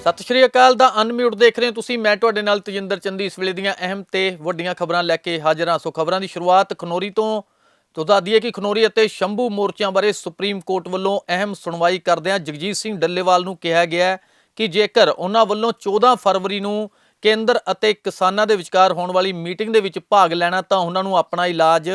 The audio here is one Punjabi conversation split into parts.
ਸਤਿ ਸ਼੍ਰੀ ਅਕਾਲ ਦਾ ਅਨਮਿਊਟ ਦੇਖ ਰਹੇ ਹੋ ਤੁਸੀਂ। ਮੈਂ ਤੁਹਾਡੇ ਨਾਲ ਤਜਿੰਦਰ ਚੰਦੀ। ਇਸ ਵੇਲੇ ਦੀਆਂ ਅਹਿਮ ਤੇ ਵੱਡੀਆਂ ਖਬਰਾਂ ਲੈ ਕੇ ਹਾਜ਼ਰ ਹਾਂ। ਸੋ ਖਬਰਾਂ ਦੀ ਸ਼ੁਰੂਆਤ ਖਨੋਰੀ ਤੋਂ। ਤੋਂ ਦੱਸਦੀ ਹੈ ਕਿ ਖਨੋਰੀ ਅਤੇ ਸ਼ੰਭੂ ਮੋਰਚਿਆਂ ਬਾਰੇ ਸੁਪਰੀਮ ਕੋਰਟ ਵੱਲੋਂ ਅਹਿਮ ਸੁਣਵਾਈ ਕਰਦਿਆਂ ਜਗਜੀਤ ਸਿੰਘ ਡੱਲੇਵਾਲ ਨੂੰ ਕਿਹਾ ਗਿਆ ਕਿ ਜੇਕਰ ਉਹਨਾਂ ਵੱਲੋਂ 14 ਫਰਵਰੀ ਨੂੰ ਕੇਂਦਰ ਅਤੇ ਕਿਸਾਨਾਂ ਦੇ ਵਿਚਕਾਰ ਹੋਣ ਵਾਲੀ ਮੀਟਿੰਗ ਦੇ ਵਿੱਚ ਭਾਗ ਲੈਣਾ ਤਾਂ ਉਹਨਾਂ ਨੂੰ ਆਪਣਾ ਇਲਾਜ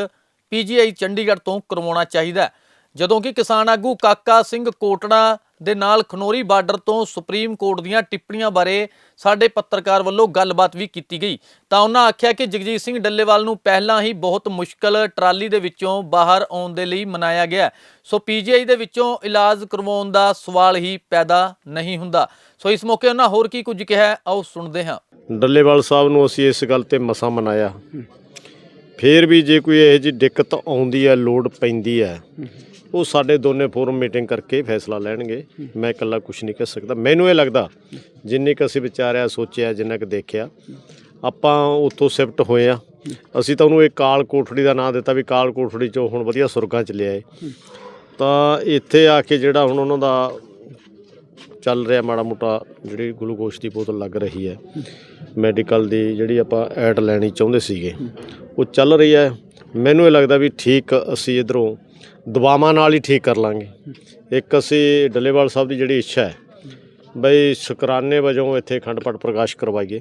ਪੀਜੀਆਈ ਚੰਡੀਗੜ੍ਹ ਤੋਂ ਕਰਵਾਉਣਾ ਚਾਹੀਦਾ ਜਦੋਂ ਕਿ ਕਿਸਾਨ ਆਗੂ ਕਾਕਾ ਸਿੰਘ ਕੋਟੜਾ ਦੇ ਨਾਲ ਖਨੋਰੀ ਬਾਰਡਰ ਤੋਂ ਸੁਪਰੀਮ ਕੋਰਟ ਦੀਆਂ ਟਿੱਪਣੀਆਂ ਬਾਰੇ ਸਾਡੇ ਪੱਤਰਕਾਰ ਵੱਲੋਂ ਗੱਲਬਾਤ ਵੀ ਕੀਤੀ ਗਈ। ਤਾਂ ਉਹਨਾਂ ਆਖਿਆ ਕਿ ਜਗਜੀਤ ਸਿੰਘ ਡੱਲੇਵਾਲ ਨੂੰ ਪਹਿਲਾਂ ਹੀ ਬਹੁਤ ਮੁਸ਼ਕਲ ਟਰਾਲੀ ਦੇ ਵਿੱਚੋਂ ਬਾਹਰ ਆਉਣ ਦੇ ਲਈ ਮਨਾਇਆ ਗਿਆ। ਸੋ ਪੀਜੀਆਈ ਦੇ ਵਿੱਚੋਂ ਇਲਾਜ ਕਰਵਾਉਣ ਦਾ ਸਵਾਲ ਹੀ ਪੈਦਾ ਨਹੀਂ ਹੁੰਦਾ। ਸੋ ਇਸ ਮੌਕੇ ਉਹਨਾਂ ਹੋਰ ਕੀ ਕੁਝ ਕਿਹਾ ਆਓ ਸੁਣਦੇ ਹਾਂ। ਡੱਲੇਵਾਲ ਸਾਹਿਬ ਨੂੰ ਅਸੀਂ ਇਸ ਗੱਲ ਤੇ ਮਸਾ ਮਨਾਇਆ। ਫੇਰ ਵੀ ਜੇ ਕੋਈ ਇਹੋ ਜਿਹੀ ਦਿੱਕਤ ਆਉਂਦੀ ਹੈ ਲੋਡ ਪੈਂਦੀ ਹੈ ਉਹ ਸਾਡੇ ਦੋਨੇ ਫੋਰਮ ਮੀਟਿੰਗ ਕਰਕੇ ਫੈਸਲਾ ਲੈਣਗੇ। ਮੈਂ ਇਕੱਲਾ ਕੁਝ ਨਹੀਂ ਕਹਿ ਸਕਦਾ। ਮੈਨੂੰ ਇਹ ਲੱਗਦਾ, ਜਿੰਨੇ ਕੁ ਅਸੀਂ ਵਿਚਾਰਿਆ, ਸੋਚਿਆ, ਜਿੰਨਾ ਕੁ ਦੇਖਿਆ, ਆਪਾਂ ਉੱਥੋਂ ਸ਼ਿਫਟ ਹੋਏ ਆ। ਅਸੀਂ ਤਾਂ ਉਹਨੂੰ ਇਹ ਕਾਲ ਕੋਠੜੀ ਦਾ ਨਾਂ ਦਿੱਤਾ ਵੀ ਕਾਲ ਕੋਠੜੀ ਚੋਂ ਹੁਣ ਵਧੀਆ ਸੁਰਗਾਂ ਚ ਲਿਆਏ। ਤਾਂ ਇੱਥੇ ਆ ਕੇ ਜਿਹੜਾ ਹੁਣ ਉਹਨਾਂ ਦਾ ਚੱਲ ਰਿਹਾ ਮਾੜਾ ਮੋਟਾ, ਜਿਹੜੀ ਗਲੂਕੋਸ਼ ਦੀ ਬੋਤਲ ਲੱਗ ਰਹੀ ਹੈ, ਮੈਡੀਕਲ ਦੀ ਜਿਹੜੀ ਆਪਾਂ ਐਡ ਲੈਣੀ ਚਾਹੁੰਦੇ ਸੀਗੇ, ਉਹ ਚੱਲ ਰਹੀ ਹੈ। ਮੈਨੂੰ ਇਹ ਲੱਗਦਾ ਵੀ ਠੀਕ ਅਸੀਂ ਇਧਰੋਂ ਦਬਾਵਾਂ ਨਾਲ ਹੀ ਠੀਕ ਕਰ ਲਾਂਗੇ। ਇੱਕ ਅਸੀਂ ਡੱਲੇਵਾਲ ਸਾਹਿਬ ਦੀ ਜਿਹੜੀ ਇੱਛਾ ਹੈ, ਬਈ ਸ਼ੁਕਰਾਨੇ ਵਜੋਂ ਇੱਥੇ ਅਖੰਡ ਪਾਠ ਪ੍ਰਕਾਸ਼ ਕਰਵਾਈਏ।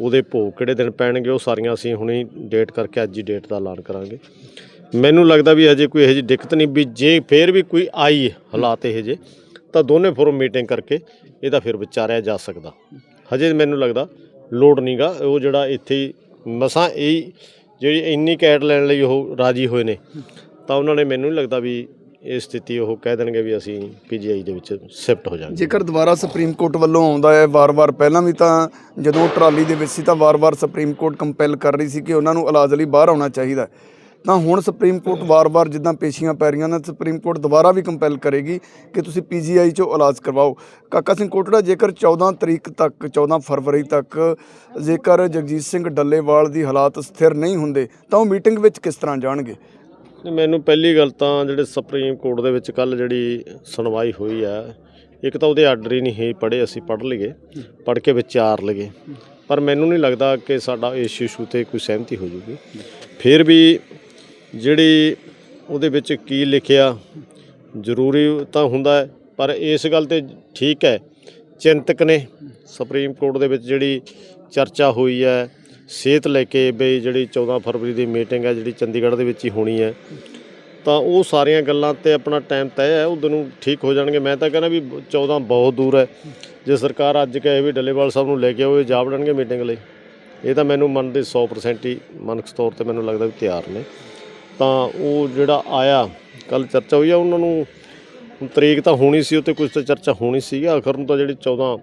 ਉਹਦੇ ਭੋਗ ਕਿਹੜੇ ਦਿਨ ਪੈਣਗੇ, ਉਹ ਸਾਰੀਆਂ ਅਸੀਂ ਹੁਣੇ ਡੇਟ ਕਰਕੇ ਅੱਜ ਹੀ ਡੇਟ ਦਾ ਐਲਾਨ ਕਰਾਂਗੇ। ਮੈਨੂੰ ਲੱਗਦਾ ਵੀ ਹਜੇ ਕੋਈ ਇਹੋ ਜਿਹੀ ਦਿੱਕਤ ਨਹੀਂ ਵੀ ਜੇ ਫੇਰ ਵੀ ਕੋਈ ਆਈ ਹਾਲਾਤ ਇਹੋ ਜਿਹੇ, ਤਾਂ ਦੋਨੇ ਫੋਰਮ ਮੀਟਿੰਗ ਕਰਕੇ ਇਹਦਾ ਫਿਰ ਵਿਚਾਰਿਆ ਜਾ ਸਕਦਾ। ਹਜੇ ਮੈਨੂੰ ਲੱਗਦਾ ਲੋੜ ਨਹੀਂਗਾ, ਉਹ ਜਿਹੜਾ ਇੱਥੇ ਮਸਾਂ ਇਹ ਜਿਹੜੀ ਇੰਨੀ ਕੈਟ ਲੈਣ ਲਈ ਉਹ ਰਾਜੀ ਹੋਏ ਨੇ ਤਾਂ ਉਹਨਾਂ ਨੇ ਮੈਨੂੰ ਨਹੀਂ ਲੱਗਦਾ ਵੀ ਇਹ ਸਥਿਤੀ ਉਹ ਕਹਿ ਦੇਣਗੇ ਵੀ ਅਸੀਂ ਪੀਜੀਆਈ ਦੇ ਵਿੱਚ ਸ਼ਿਫਟ ਹੋ ਜਾਵਾਂਗੇ। ਜੇਕਰ ਦੁਬਾਰਾ ਸੁਪਰੀਮ ਕੋਰਟ ਵੱਲੋਂ ਆਉਂਦਾ ਹੈ ਵਾਰ-ਵਾਰ, ਪਹਿਲਾਂ ਵੀ ਤਾਂ ਜਦੋਂ ਟਰਾਲੀ ਦੇ ਵਿੱਚ ਸੀ ਤਾਂ ਵਾਰ-ਵਾਰ ਸੁਪਰੀਮ ਕੋਰਟ ਕੰਪੈਲ ਕਰ ਰਹੀ ਸੀ ਕਿ ਉਹਨਾਂ ਨੂੰ ਇਲਾਜ ਲਈ ਬਾਹਰ ਆਉਣਾ ਚਾਹੀਦਾ ਤਾਂ ਹੁਣ ਸੁਪਰੀਮ ਕੋਰਟ ਵਾਰ-ਵਾਰ ਜਿੱਦਾਂ ਪੇਸ਼ੀਆਂ ਪੈ ਰਹੀਆਂ ਨੇ, ਸੁਪਰੀਮ ਕੋਰਟ ਦੁਬਾਰਾ ਵੀ ਕੰਪੈਲ ਕਰੇਗੀ ਕਿ ਤੁਸੀਂ ਪੀਜੀਆਈ 'ਚੋਂ ਇਲਾਜ ਕਰਵਾਓ। ਕਾਕਾ ਸਿੰਘ ਕੋਟੜਾ, ਜੇਕਰ 14 ਤਰੀਕ ਤੱਕ 14 ਫਰਵਰੀ ਤੱਕ ਜੇਕਰ ਜਗਜੀਤ ਸਿੰਘ ਡੱਲੇਵਾਲ ਦੀ ਹਾਲਾਤ ਸਥਿਰ ਨਹੀਂ ਹੁੰਦੇ, ਤਾਂ ਉਹ ਮੀਟਿੰਗ ਵਿੱਚ ਕਿਸ ਤਰ੍ਹਾਂ ਜਾਣਗੇ? ਮੈਨੂੰ ਪਹਿਲੀ ਗੱਲ ਤਾਂ ਜਿਹੜੇ ਸੁਪਰੀਮ ਕੋਰਟ ਦੇ ਵਿੱਚ ਕੱਲ ਜਿਹੜੀ ਸੁਣਵਾਈ ਹੋਈ ਆ, ਇੱਕ ਤਾਂ ਉਹਦੇ ਆਰਡਰ ਹੀ ਨਹੀਂ ਹੈ ਪੜ੍ਹੇ, ਅਸੀਂ ਪੜ੍ਹ ਲਈਏ, ਪੜ੍ਹ ਕੇ ਵਿਚਾਰ ਲਈਏ। ਪਰ ਮੈਨੂੰ ਨਹੀਂ ਲੱਗਦਾ ਕਿ ਸਾਡਾ ਇਸ ਇਸ਼ੂ ਤੇ ਕੋਈ ਸਹਿਮਤੀ ਹੋ ਜੂਗੀ। ਫਿਰ ਵੀ ਜਿਹੜੀ ਉਹਦੇ ਵਿੱਚ ਕੀ ਲਿਖਿਆ, ਜ਼ਰੂਰੀ ਤਾਂ ਹੁੰਦਾ ਹੈ, ਪਰ ਇਸ ਗੱਲ ਤੇ ਠੀਕ ਹੈ, ਚਿੰਤਕ ਨੇ ਸੁਪਰੀਮ ਕੋਰਟ ਦੇ ਵਿੱਚ ਜਿਹੜੀ ਚਰਚਾ ਹੋਈ ਹੈ ਸਿਹਤ ਲੈ ਕੇ ਬਈ ਜਿਹੜੀ 14 ਫਰਵਰੀ ਦੀ ਮੀਟਿੰਗ ਹੈ, ਜਿਹੜੀ ਚੰਡੀਗੜ੍ਹ ਦੇ ਵਿੱਚ ਹੀ ਹੋਣੀ ਹੈ। ਤਾਂ ਉਹ ਸਾਰੀਆਂ ਗੱਲਾਂ ਤੇ ਆਪਣਾ ਟਾਈਮ ਤੈਅ ਹੈ ਉਦੋਂ ਨੂੰ ਠੀਕ ਹੋ ਜਾਣਗੇ। ਮੈਂ ਤਾਂ ਕਹਿੰਦਾ ਵੀ 14 ਬਹੁਤ ਦੂਰ ਹੈ। ਜੇ ਸਰਕਾਰ ਅੱਜ ਕਹੇ ਵੀ ਡੱਲੇਵਾਲ ਸਾਹਿਬ ਨੂੰ ਲੈ ਕੇ ਆਓ, ਇਹ ਜਾ ਵੜਨਗੇ ਮੀਟਿੰਗ ਲਈ। ਇਹ ਤਾਂ ਮੈਨੂੰ ਮਨ ਦੇ 100% ਹੀ ਮਨਕ ਤੌਰ ਤੇ ਮੈਨੂੰ ਲੱਗਦਾ ਵੀ ਤਿਆਰ ਨੇ। ਤਾਂ ਉਹ ਜਿਹੜਾ ਆਇਆ ਕੱਲ ਚਰਚਾ ਹੋਈ ਆ, ਉਹਨਾਂ ਨੂੰ ਤਰੀਕ ਤਾਂ ਹੋਣੀ ਸੀ ਉੱਤੇ ਕੁਝ ਤਾਂ ਚਰਚਾ ਹੋਣੀ ਸੀ ਆਖਰ ਨੂੰ ਤਾਂ ਜਿਹੜੀ 14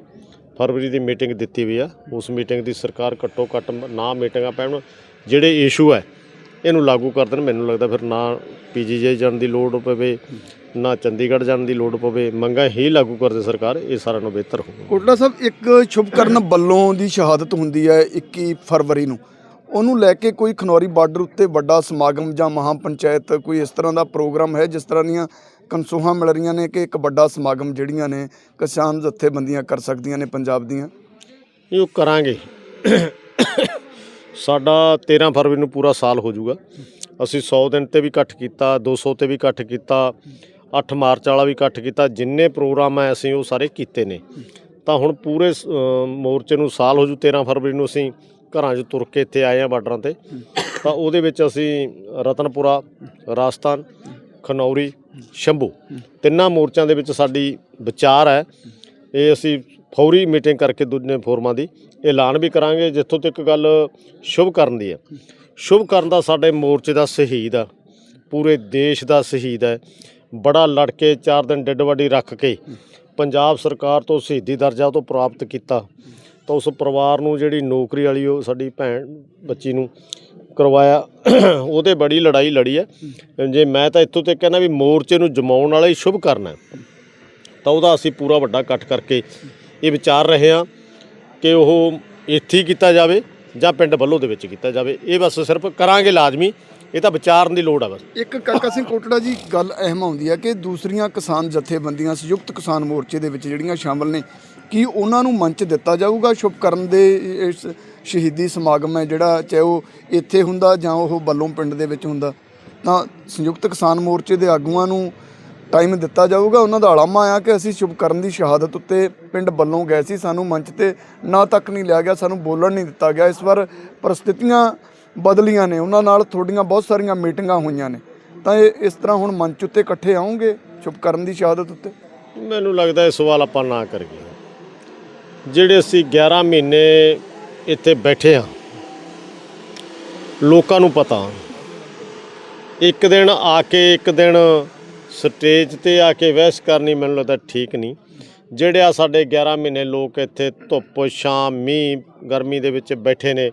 ਫਰਵਰੀ ਦੀ ਮੀਟਿੰਗ ਦਿੱਤੀ ਹੋਈ ਆ। ਉਸ ਮੀਟਿੰਗ ਦੀ ਸਰਕਾਰ ਘੱਟੋ ਘੱਟ ਨਾ ਮੀਟਿੰਗਾਂ ਪੈਣ, ਜਿਹੜੇ ਇਸ਼ੂ ਹੈ ਇਹਨੂੰ ਲਾਗੂ ਕਰ ਦੇਣ। ਮੈਨੂੰ ਲੱਗਦਾ ਫਿਰ ਨਾ ਪੀਜੀਜੇ ਜਾਣ ਦੀ ਲੋੜ ਪਵੇ, ਨਾ ਚੰਡੀਗੜ੍ਹ ਜਾਣ ਦੀ ਲੋੜ ਪਵੇ। ਮੰਗਾਂ ਹੀ ਲਾਗੂ ਕਰਦੇ ਸਰਕਾਰ, ਇਹ ਸਾਰਿਆਂ ਨੂੰ ਬਿਹਤਰ ਹੋਊ ਕੋਟੜਾ ਸਾਹਿਬ, ਇੱਕ ਸ਼ੁਭਕਰਨ ਬੱਲੋਂ ਦੀ ਸ਼ਹਾਦਤ ਹੁੰਦੀ ਹੈ 21 ਫਰਵਰੀ ਨੂੰ। ਉਹਨੂੰ ਲੈ ਕੇ ਕੋਈ ਖਨੌਰੀ ਬਾਰਡਰ ਉੱਤੇ ਵੱਡਾ ਸਮਾਗਮ ਜਾਂ ਮਹਾ ਪੰਚਾਇਤ ਕੋਈ ਇਸ ਤਰ੍ਹਾਂ ਦਾ ਪ੍ਰੋਗਰਾਮ ਹੈ, ਜਿਸ ਤਰ੍ਹਾਂ ਦੀਆਂ ਕਨਸੂਹਾਂ ਮਿਲ ਰਹੀਆਂ ਨੇ ਕਿ ਇੱਕ ਵੱਡਾ ਸਮਾਗਮ ਜਿਹੜੀਆਂ ਨੇ ਕਿਸਾਨ ਜਥੇਬੰਦੀਆਂ ਕਰ ਸਕਦੀਆਂ ਨੇ ਪੰਜਾਬ ਦੀਆਂ? ਇਹ ਉਹ ਕਰਾਂਗੇ। ਸਾਡਾ 13 ਫਰਵਰੀ ਨੂੰ ਪੂਰਾ ਸਾਲ ਹੋ ਜਾਊਗਾ। ਅਸੀਂ 100 ਦਿਨ ਤੇ ਵੀ ਇਕੱਠ ਕੀਤਾ 200 ਤੇ ਵੀ ਇਕੱਠ ਕੀਤਾ 8 ਮਾਰਚ ਵਾਲਾ ਵੀ ਇਕੱਠ ਕੀਤਾ, ਜਿੰਨੇ ਪ੍ਰੋਗਰਾਮ ਹੈ ਅਸੀਂ ਉਹ ਸਾਰੇ ਕੀਤੇ ਨੇ। ਤਾਂ ਹੁਣ ਪੂਰੇ ਸ- ਮੋਰਚੇ ਨੂੰ ਸਾਲ ਹੋ ਜੂ 13 ਫਰਵਰੀ ਨੂੰ ਅਸੀਂ ਘਰਾਂ 'ਚ ਤੁਰ ਕੇ ਇੱਥੇ ਆਏ ਆ ਬਾਰਡਰਾਂ ਤੇ। ਤਾਂ ਉਹਦੇ ਵਿੱਚ ਅਸੀਂ ਰਤਨਪੁਰਾ, ਰਾਜਸਥਾਨ, ਖਨੌਰੀ ਸ਼ੰਭੂ। ਤਿੰਨਾਂ ਮੋਰਚਿਆਂ ਦੇ ਵਿੱਚ ਸਾਡੀ ਵਿਚਾਰ ਹੈ। ਇਹ ਅਸੀਂ ਫੌਰੀ ਮੀਟਿੰਗ ਕਰਕੇ ਦੂਜੇ ਫੋਰਮਾਂ ਦੀ ਐਲਾਨ ਵੀ ਕਰਾਂਗੇ, ਜਿੱਥੋਂ ਤੱਕ ਗੱਲ ਸ਼ੁਭ ਕਰਨ ਦੀ ਹੈ। ਸ਼ੁਭ ਕਰਨ ਦਾ ਸਾਡੇ ਮੋਰਚੇ ਦਾ ਸ਼ਹੀਦ ਆ। ਪੂਰੇ ਦੇਸ਼ ਦਾ ਸ਼ਹੀਦ ਹੈ। ਬੜਾ ਲੜ ਕੇ 4 ਦਿਨ ਡਿੱਡ ਵੱਡੀ ਰੱਖ ਕੇ ਪੰਜਾਬ ਸਰਕਾਰ ਤੋਂ ਸ਼ਹੀਦੀ ਦਰਜਾ ਤੋਂ ਪ੍ਰਾਪਤ ਕੀਤਾ। ਤਾਂ ਉਸ ਪਰਿਵਾਰ ਨੂੰ ਜਿਹੜੀ ਨੌਕਰੀ ਵਾਲੀ ਉਹ ਸਾਡੀ ਭੈਣ ਬੱਚੀ ਨੂੰ ਕਰਵਾਇਆ। ਉਹ ਉਹਦੇ ਬੜੀ ਲੜਾਈ ਲੜੀ ਹੈ। ਜੇ ਮੈਂ ਤਾਂ ਇੱਥੋਂ ਤੱਕ ਕਹਿੰਦਾ ਵੀ ਮੋਰਚੇ ਨੂੰ ਜਮਾਉਣ ਵਾਲਾ ਹੀ ਸ਼ੁਭ ਕਰਨਾ ਤਾਂ ਉਹਦਾ ਅਸੀਂ ਪੂਰਾ ਵੱਡਾ ਇਕੱਠ ਕਰਕੇ ਇਹ ਵਿਚਾਰ ਰਹੇ ਹਾਂ ਕਿ ਉਹ ਇੱਥੇ ਕੀਤਾ ਜਾਵੇ ਜਾਂ ਪਿੰਡ ਵੱਲੋਂ ਦੇ ਵਿੱਚ ਕੀਤਾ ਜਾਵੇ। ਇਹ ਬਸ ਸਿਰਫ ਕਰਾਂਗੇ ਲਾਜ਼ਮੀ। ਇਹ ਤਾਂ ਵਿਚਾਰਨ ਦੀ ਲੋੜ ਆ ਬਸ। ਇੱਕ ਕਾਕਾ ਸਿੰਘ ਕੋਟੜਾ ਜੀ, ਗੱਲ ਅਹਿਮ ਆਉਂਦੀ ਹੈ ਕਿ ਦੂਸਰੀਆਂ ਕਿਸਾਨ ਜਥੇਬੰਦੀਆਂ, ਸੰਯੁਕਤ ਕਿਸਾਨ ਮੋਰਚੇ ਦੇ ਵਿੱਚ ਜਿਹੜੀਆਂ ਸ਼ਾਮਲ ਨੇ, ਕੀ ਉਹਨਾਂ ਨੂੰ ਮੰਚ ਦਿੱਤਾ ਜਾਊਗਾ ਸ਼ੁਭਕਰਨ ਦੇ, ਇਸ ਸ਼ਹੀਦੀ ਸਮਾਗਮ ਹੈ ਜਿਹੜਾ, ਚਾਹੇ ਉਹ ਇੱਥੇ ਹੁੰਦਾ ਜਾਂ ਉਹ ਬੱਲੋਂ ਪਿੰਡ ਦੇ ਵਿੱਚ ਹੁੰਦਾ? ਤਾਂ ਸੰਯੁਕਤ ਕਿਸਾਨ ਮੋਰਚੇ ਦੇ ਆਗੂਆਂ ਨੂੰ ਟਾਈਮ ਦਿੱਤਾ ਜਾਊਗਾ? ਉਹਨਾਂ ਦਾ ਅਲਾਮਾ ਆ ਕਿ ਅਸੀਂ ਸ਼ੁਭਕਰਨ ਦੀ ਸ਼ਹਾਦਤ ਉੱਤੇ ਪਿੰਡ ਵੱਲੋਂ ਗਏ ਸੀ, ਸਾਨੂੰ ਮੰਚ ਤੇ ਨਾ ਤੱਕ ਨਹੀਂ ਲਿਆ ਗਿਆ, ਸਾਨੂੰ ਬੋਲਣ ਨਹੀਂ ਦਿੱਤਾ ਗਿਆ। ਇਸ ਵਾਰ ਪਰਿਸਥਿਤੀਆਂ ਬਦਲੀਆਂ ਨੇ। ਉਹਨਾਂ ਨਾਲ ਤੁਹਾਡੀਆਂ ਬਹੁਤ ਸਾਰੀਆਂ ਮੀਟਿੰਗਾਂ ਹੋਈਆਂ ਨੇ। ਤਾਂ ਇਹ ਇਸ ਤਰ੍ਹਾਂ ਹੁਣ ਮੰਚ ਉੱਤੇ ਇਕੱਠੇ ਆਉਂਗੇ? ਸ਼ੁਭਕਰਨ ਦੀ ਸ਼ਹਾਦਤ ਉੱਤੇ? ਮੈਨੂੰ ਲੱਗਦਾ ਇਹ ਸਵਾਲ ਆਪਾਂ ਨਾ ਕਰੀਏ। ਜਿਹੜੇ ਅਸੀਂ 11 ਮਹੀਨੇ ਇੱਥੇ ਬੈਠੇ ਆ ਲੋਕਾਂ ਨੂੰ ਪਤਾ, ਇੱਕ ਦਿਨ ਆ ਕੇ, ਇੱਕ ਦਿਨ ਸਟੇਜ ਤੇ ਆ ਕੇ ਵਹਿਸ ਕਰਨੀ ਮੈਨੂੰ ਲੱਗਦਾ ਠੀਕ ਨਹੀਂ। ਜਿਹੜੇ ਆ ਸਾਡੇ 11 ਮਹੀਨੇ ਲੋਕ ਇੱਥੇ ਧੁੱਪ ਛਾਂ ਮੀਂਹ, ਗਰਮੀ ਦੇ ਵਿੱਚ ਬੈਠੇ ਨੇ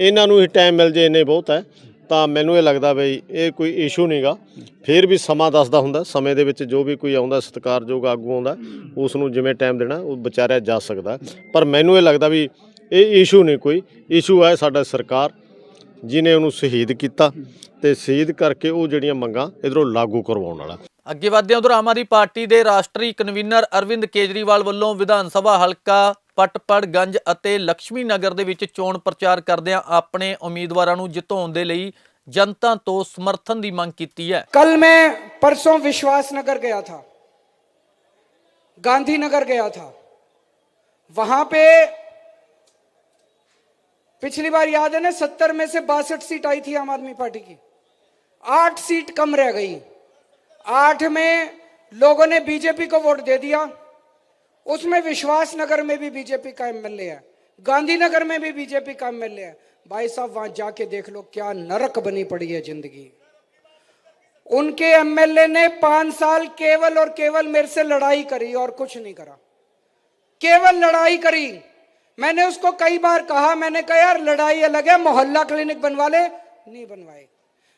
ਇਹਨਾਂ ਨੂੰ ਹੀ ਟਾਈਮ ਮਿਲ ਜੇ ਇੰਨੇ ਬਹੁਤ ਹੈ, ਤਾਂ ਮੈਨੂੰ ਇਹ ਲੱਗਦਾ ਬਈ ਇਹ ਕੋਈ ਇਸ਼ੂ ਨਹੀਂਗਾ ਫਿਰ ਵੀ ਸਮਾਂ ਦੱਸਦਾ ਹੁੰਦਾ, ਸਮੇਂ ਦੇ ਵਿੱਚ ਜੋ ਵੀ ਕੋਈ ਆਉਂਦਾ, ਸਤਿਕਾਰਯੋਗ ਆਗੂ ਆਉਂਦਾ, ਉਸ ਨੂੰ ਜਿਵੇਂ ਟਾਈਮ ਦੇਣਾ, ਉਹ ਵਿਚਾਰਿਆ ਜਾ ਸਕਦਾ। ਪਰ ਮੈਨੂੰ ਇਹ ਲੱਗਦਾ ਵੀ ਇਹ ਇਸ਼ੂ ਨਹੀਂ ਕੋਈ ਇਸ਼ੂ ਹੈ ਸਾਡਾ ਸਰਕਾਰ ਜਿਨੇ ਉਹਨੂੰ ਸ਼ਹੀਦ ਕੀਤਾ ਤੇ ਸ਼ਹੀਦ ਕਰਕੇ ਉਹ ਜਿਹੜੀਆਂ ਮੰਗਾਂ ਇਧਰੋਂ ਲਾਗੂ ਕਰਵਾਉਣ ਵਾਲਾ। ਅੱਗੇ ਵਧਦੇ ਹਾਂ ਉਧਰ ਆਮ ਆਦਮੀ ਪਾਰਟੀ ਦੇ ਰਾਸ਼ਟਰੀ ਕਨਵੀਨਰ ਅਰਵਿੰਦ ਕੇਜਰੀਵਾਲ ਵੱਲੋਂ ਵਿਧਾਨ ਸਭਾ ਹਲਕਾ ਪਟਪੜਗੰਜ ਅਤੇ ਲక్ష్ਮੀ ਨਗਰ ਦੇ ਵਿੱਚ ਚੋਣ ਪ੍ਰਚਾਰ ਕਰਦਿਆਂ ਆਪਣੇ ਉਮੀਦਵਾਰਾਂ ਨੂੰ ਜਿਤਾਉਣ ਦੇ ਲਈ जनता तो समर्थन की मांग की है कल मैं परसों विश्वासनगर गया था गांधीनगर गया था वहां पे पिछली बार याद है ना सत्तर में से बासठ सीट आई थी आम आदमी पार्टी की आठ सीट कम रह गई आठ में लोगों ने बीजेपी को वोट दे दिया उसमें विश्वास नगर में भी बीजेपी का एमएलए है। गांधीनगर में भी बीजेपी का एमएलए है। भाई साहब, वहाँ जाके देख लो, क्या नरक बनी पड़ी है ज़िंदगी। उनके एमएलए ने पाँच साल केवल और केवल मेरे से लड़ाई करी और कुछ नहीं करा। केवल लड़ाई करी। मैंने उसको कई बार कहा, मैंने कहा, यार, लड़ाई अलग है, मोहल्ला क्लिनिक बनवा ले। नहीं बनवाए।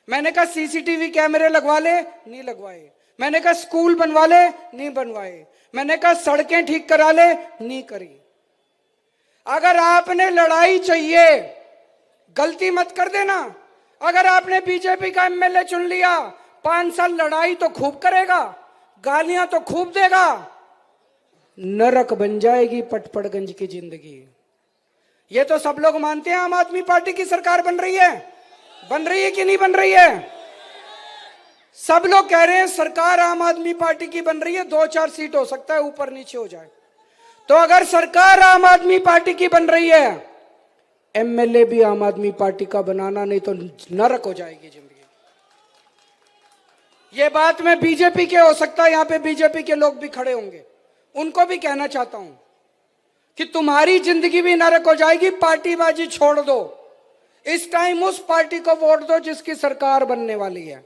मैंने कहा, सीसीटीवी कैमरे लगवा ले नहीं लगवाए. मैंने कहा, स्कूल बनवा ले नहीं बनवाए. मैंने कहा, सड़कें ठीक करा ले नहीं करी. अगर आपने लड़ाई चाहिए, गलती मत कर देना। अगर आपने बीजेपी का एमएलए चुन लिया, पाँच साल लड़ाई तो खूब करेगा, गालियाँ तो खूब देगा। नरक बन जाएगी पटपड़गंज की ज़िंदगी। ये तो सब लोग मानते हैं, आम आदमी पार्टी की सरकार बन रही है। बन रही है कि नहीं बन रही है? सब लोग कह रहे हैं सरकार आम आदमी पार्टी की बन रही है, दो चार सीट हो सकता है, ऊपर नीचे हो जाए। तो अगर सरकार आम आदमी पार्टी की बन रही है एमएलए भी आम आदमी पार्टी का बनाना, नहीं तो नरक हो जाएगी ज़िंदगी। ये बात मैं बीजेपी के, हो सकता है यहाँ पे बीजेपी के लोग भी खड़े होंगे। उनको भी कहना चाहता हूँ कि तुम्हारी ज़िंदगी भी नरक हो जाएगी, पार्टीबाजी छोड़ दो। इस टाइम उस पार्टी को वोट दो जिसकी सरकार बनने वाली है।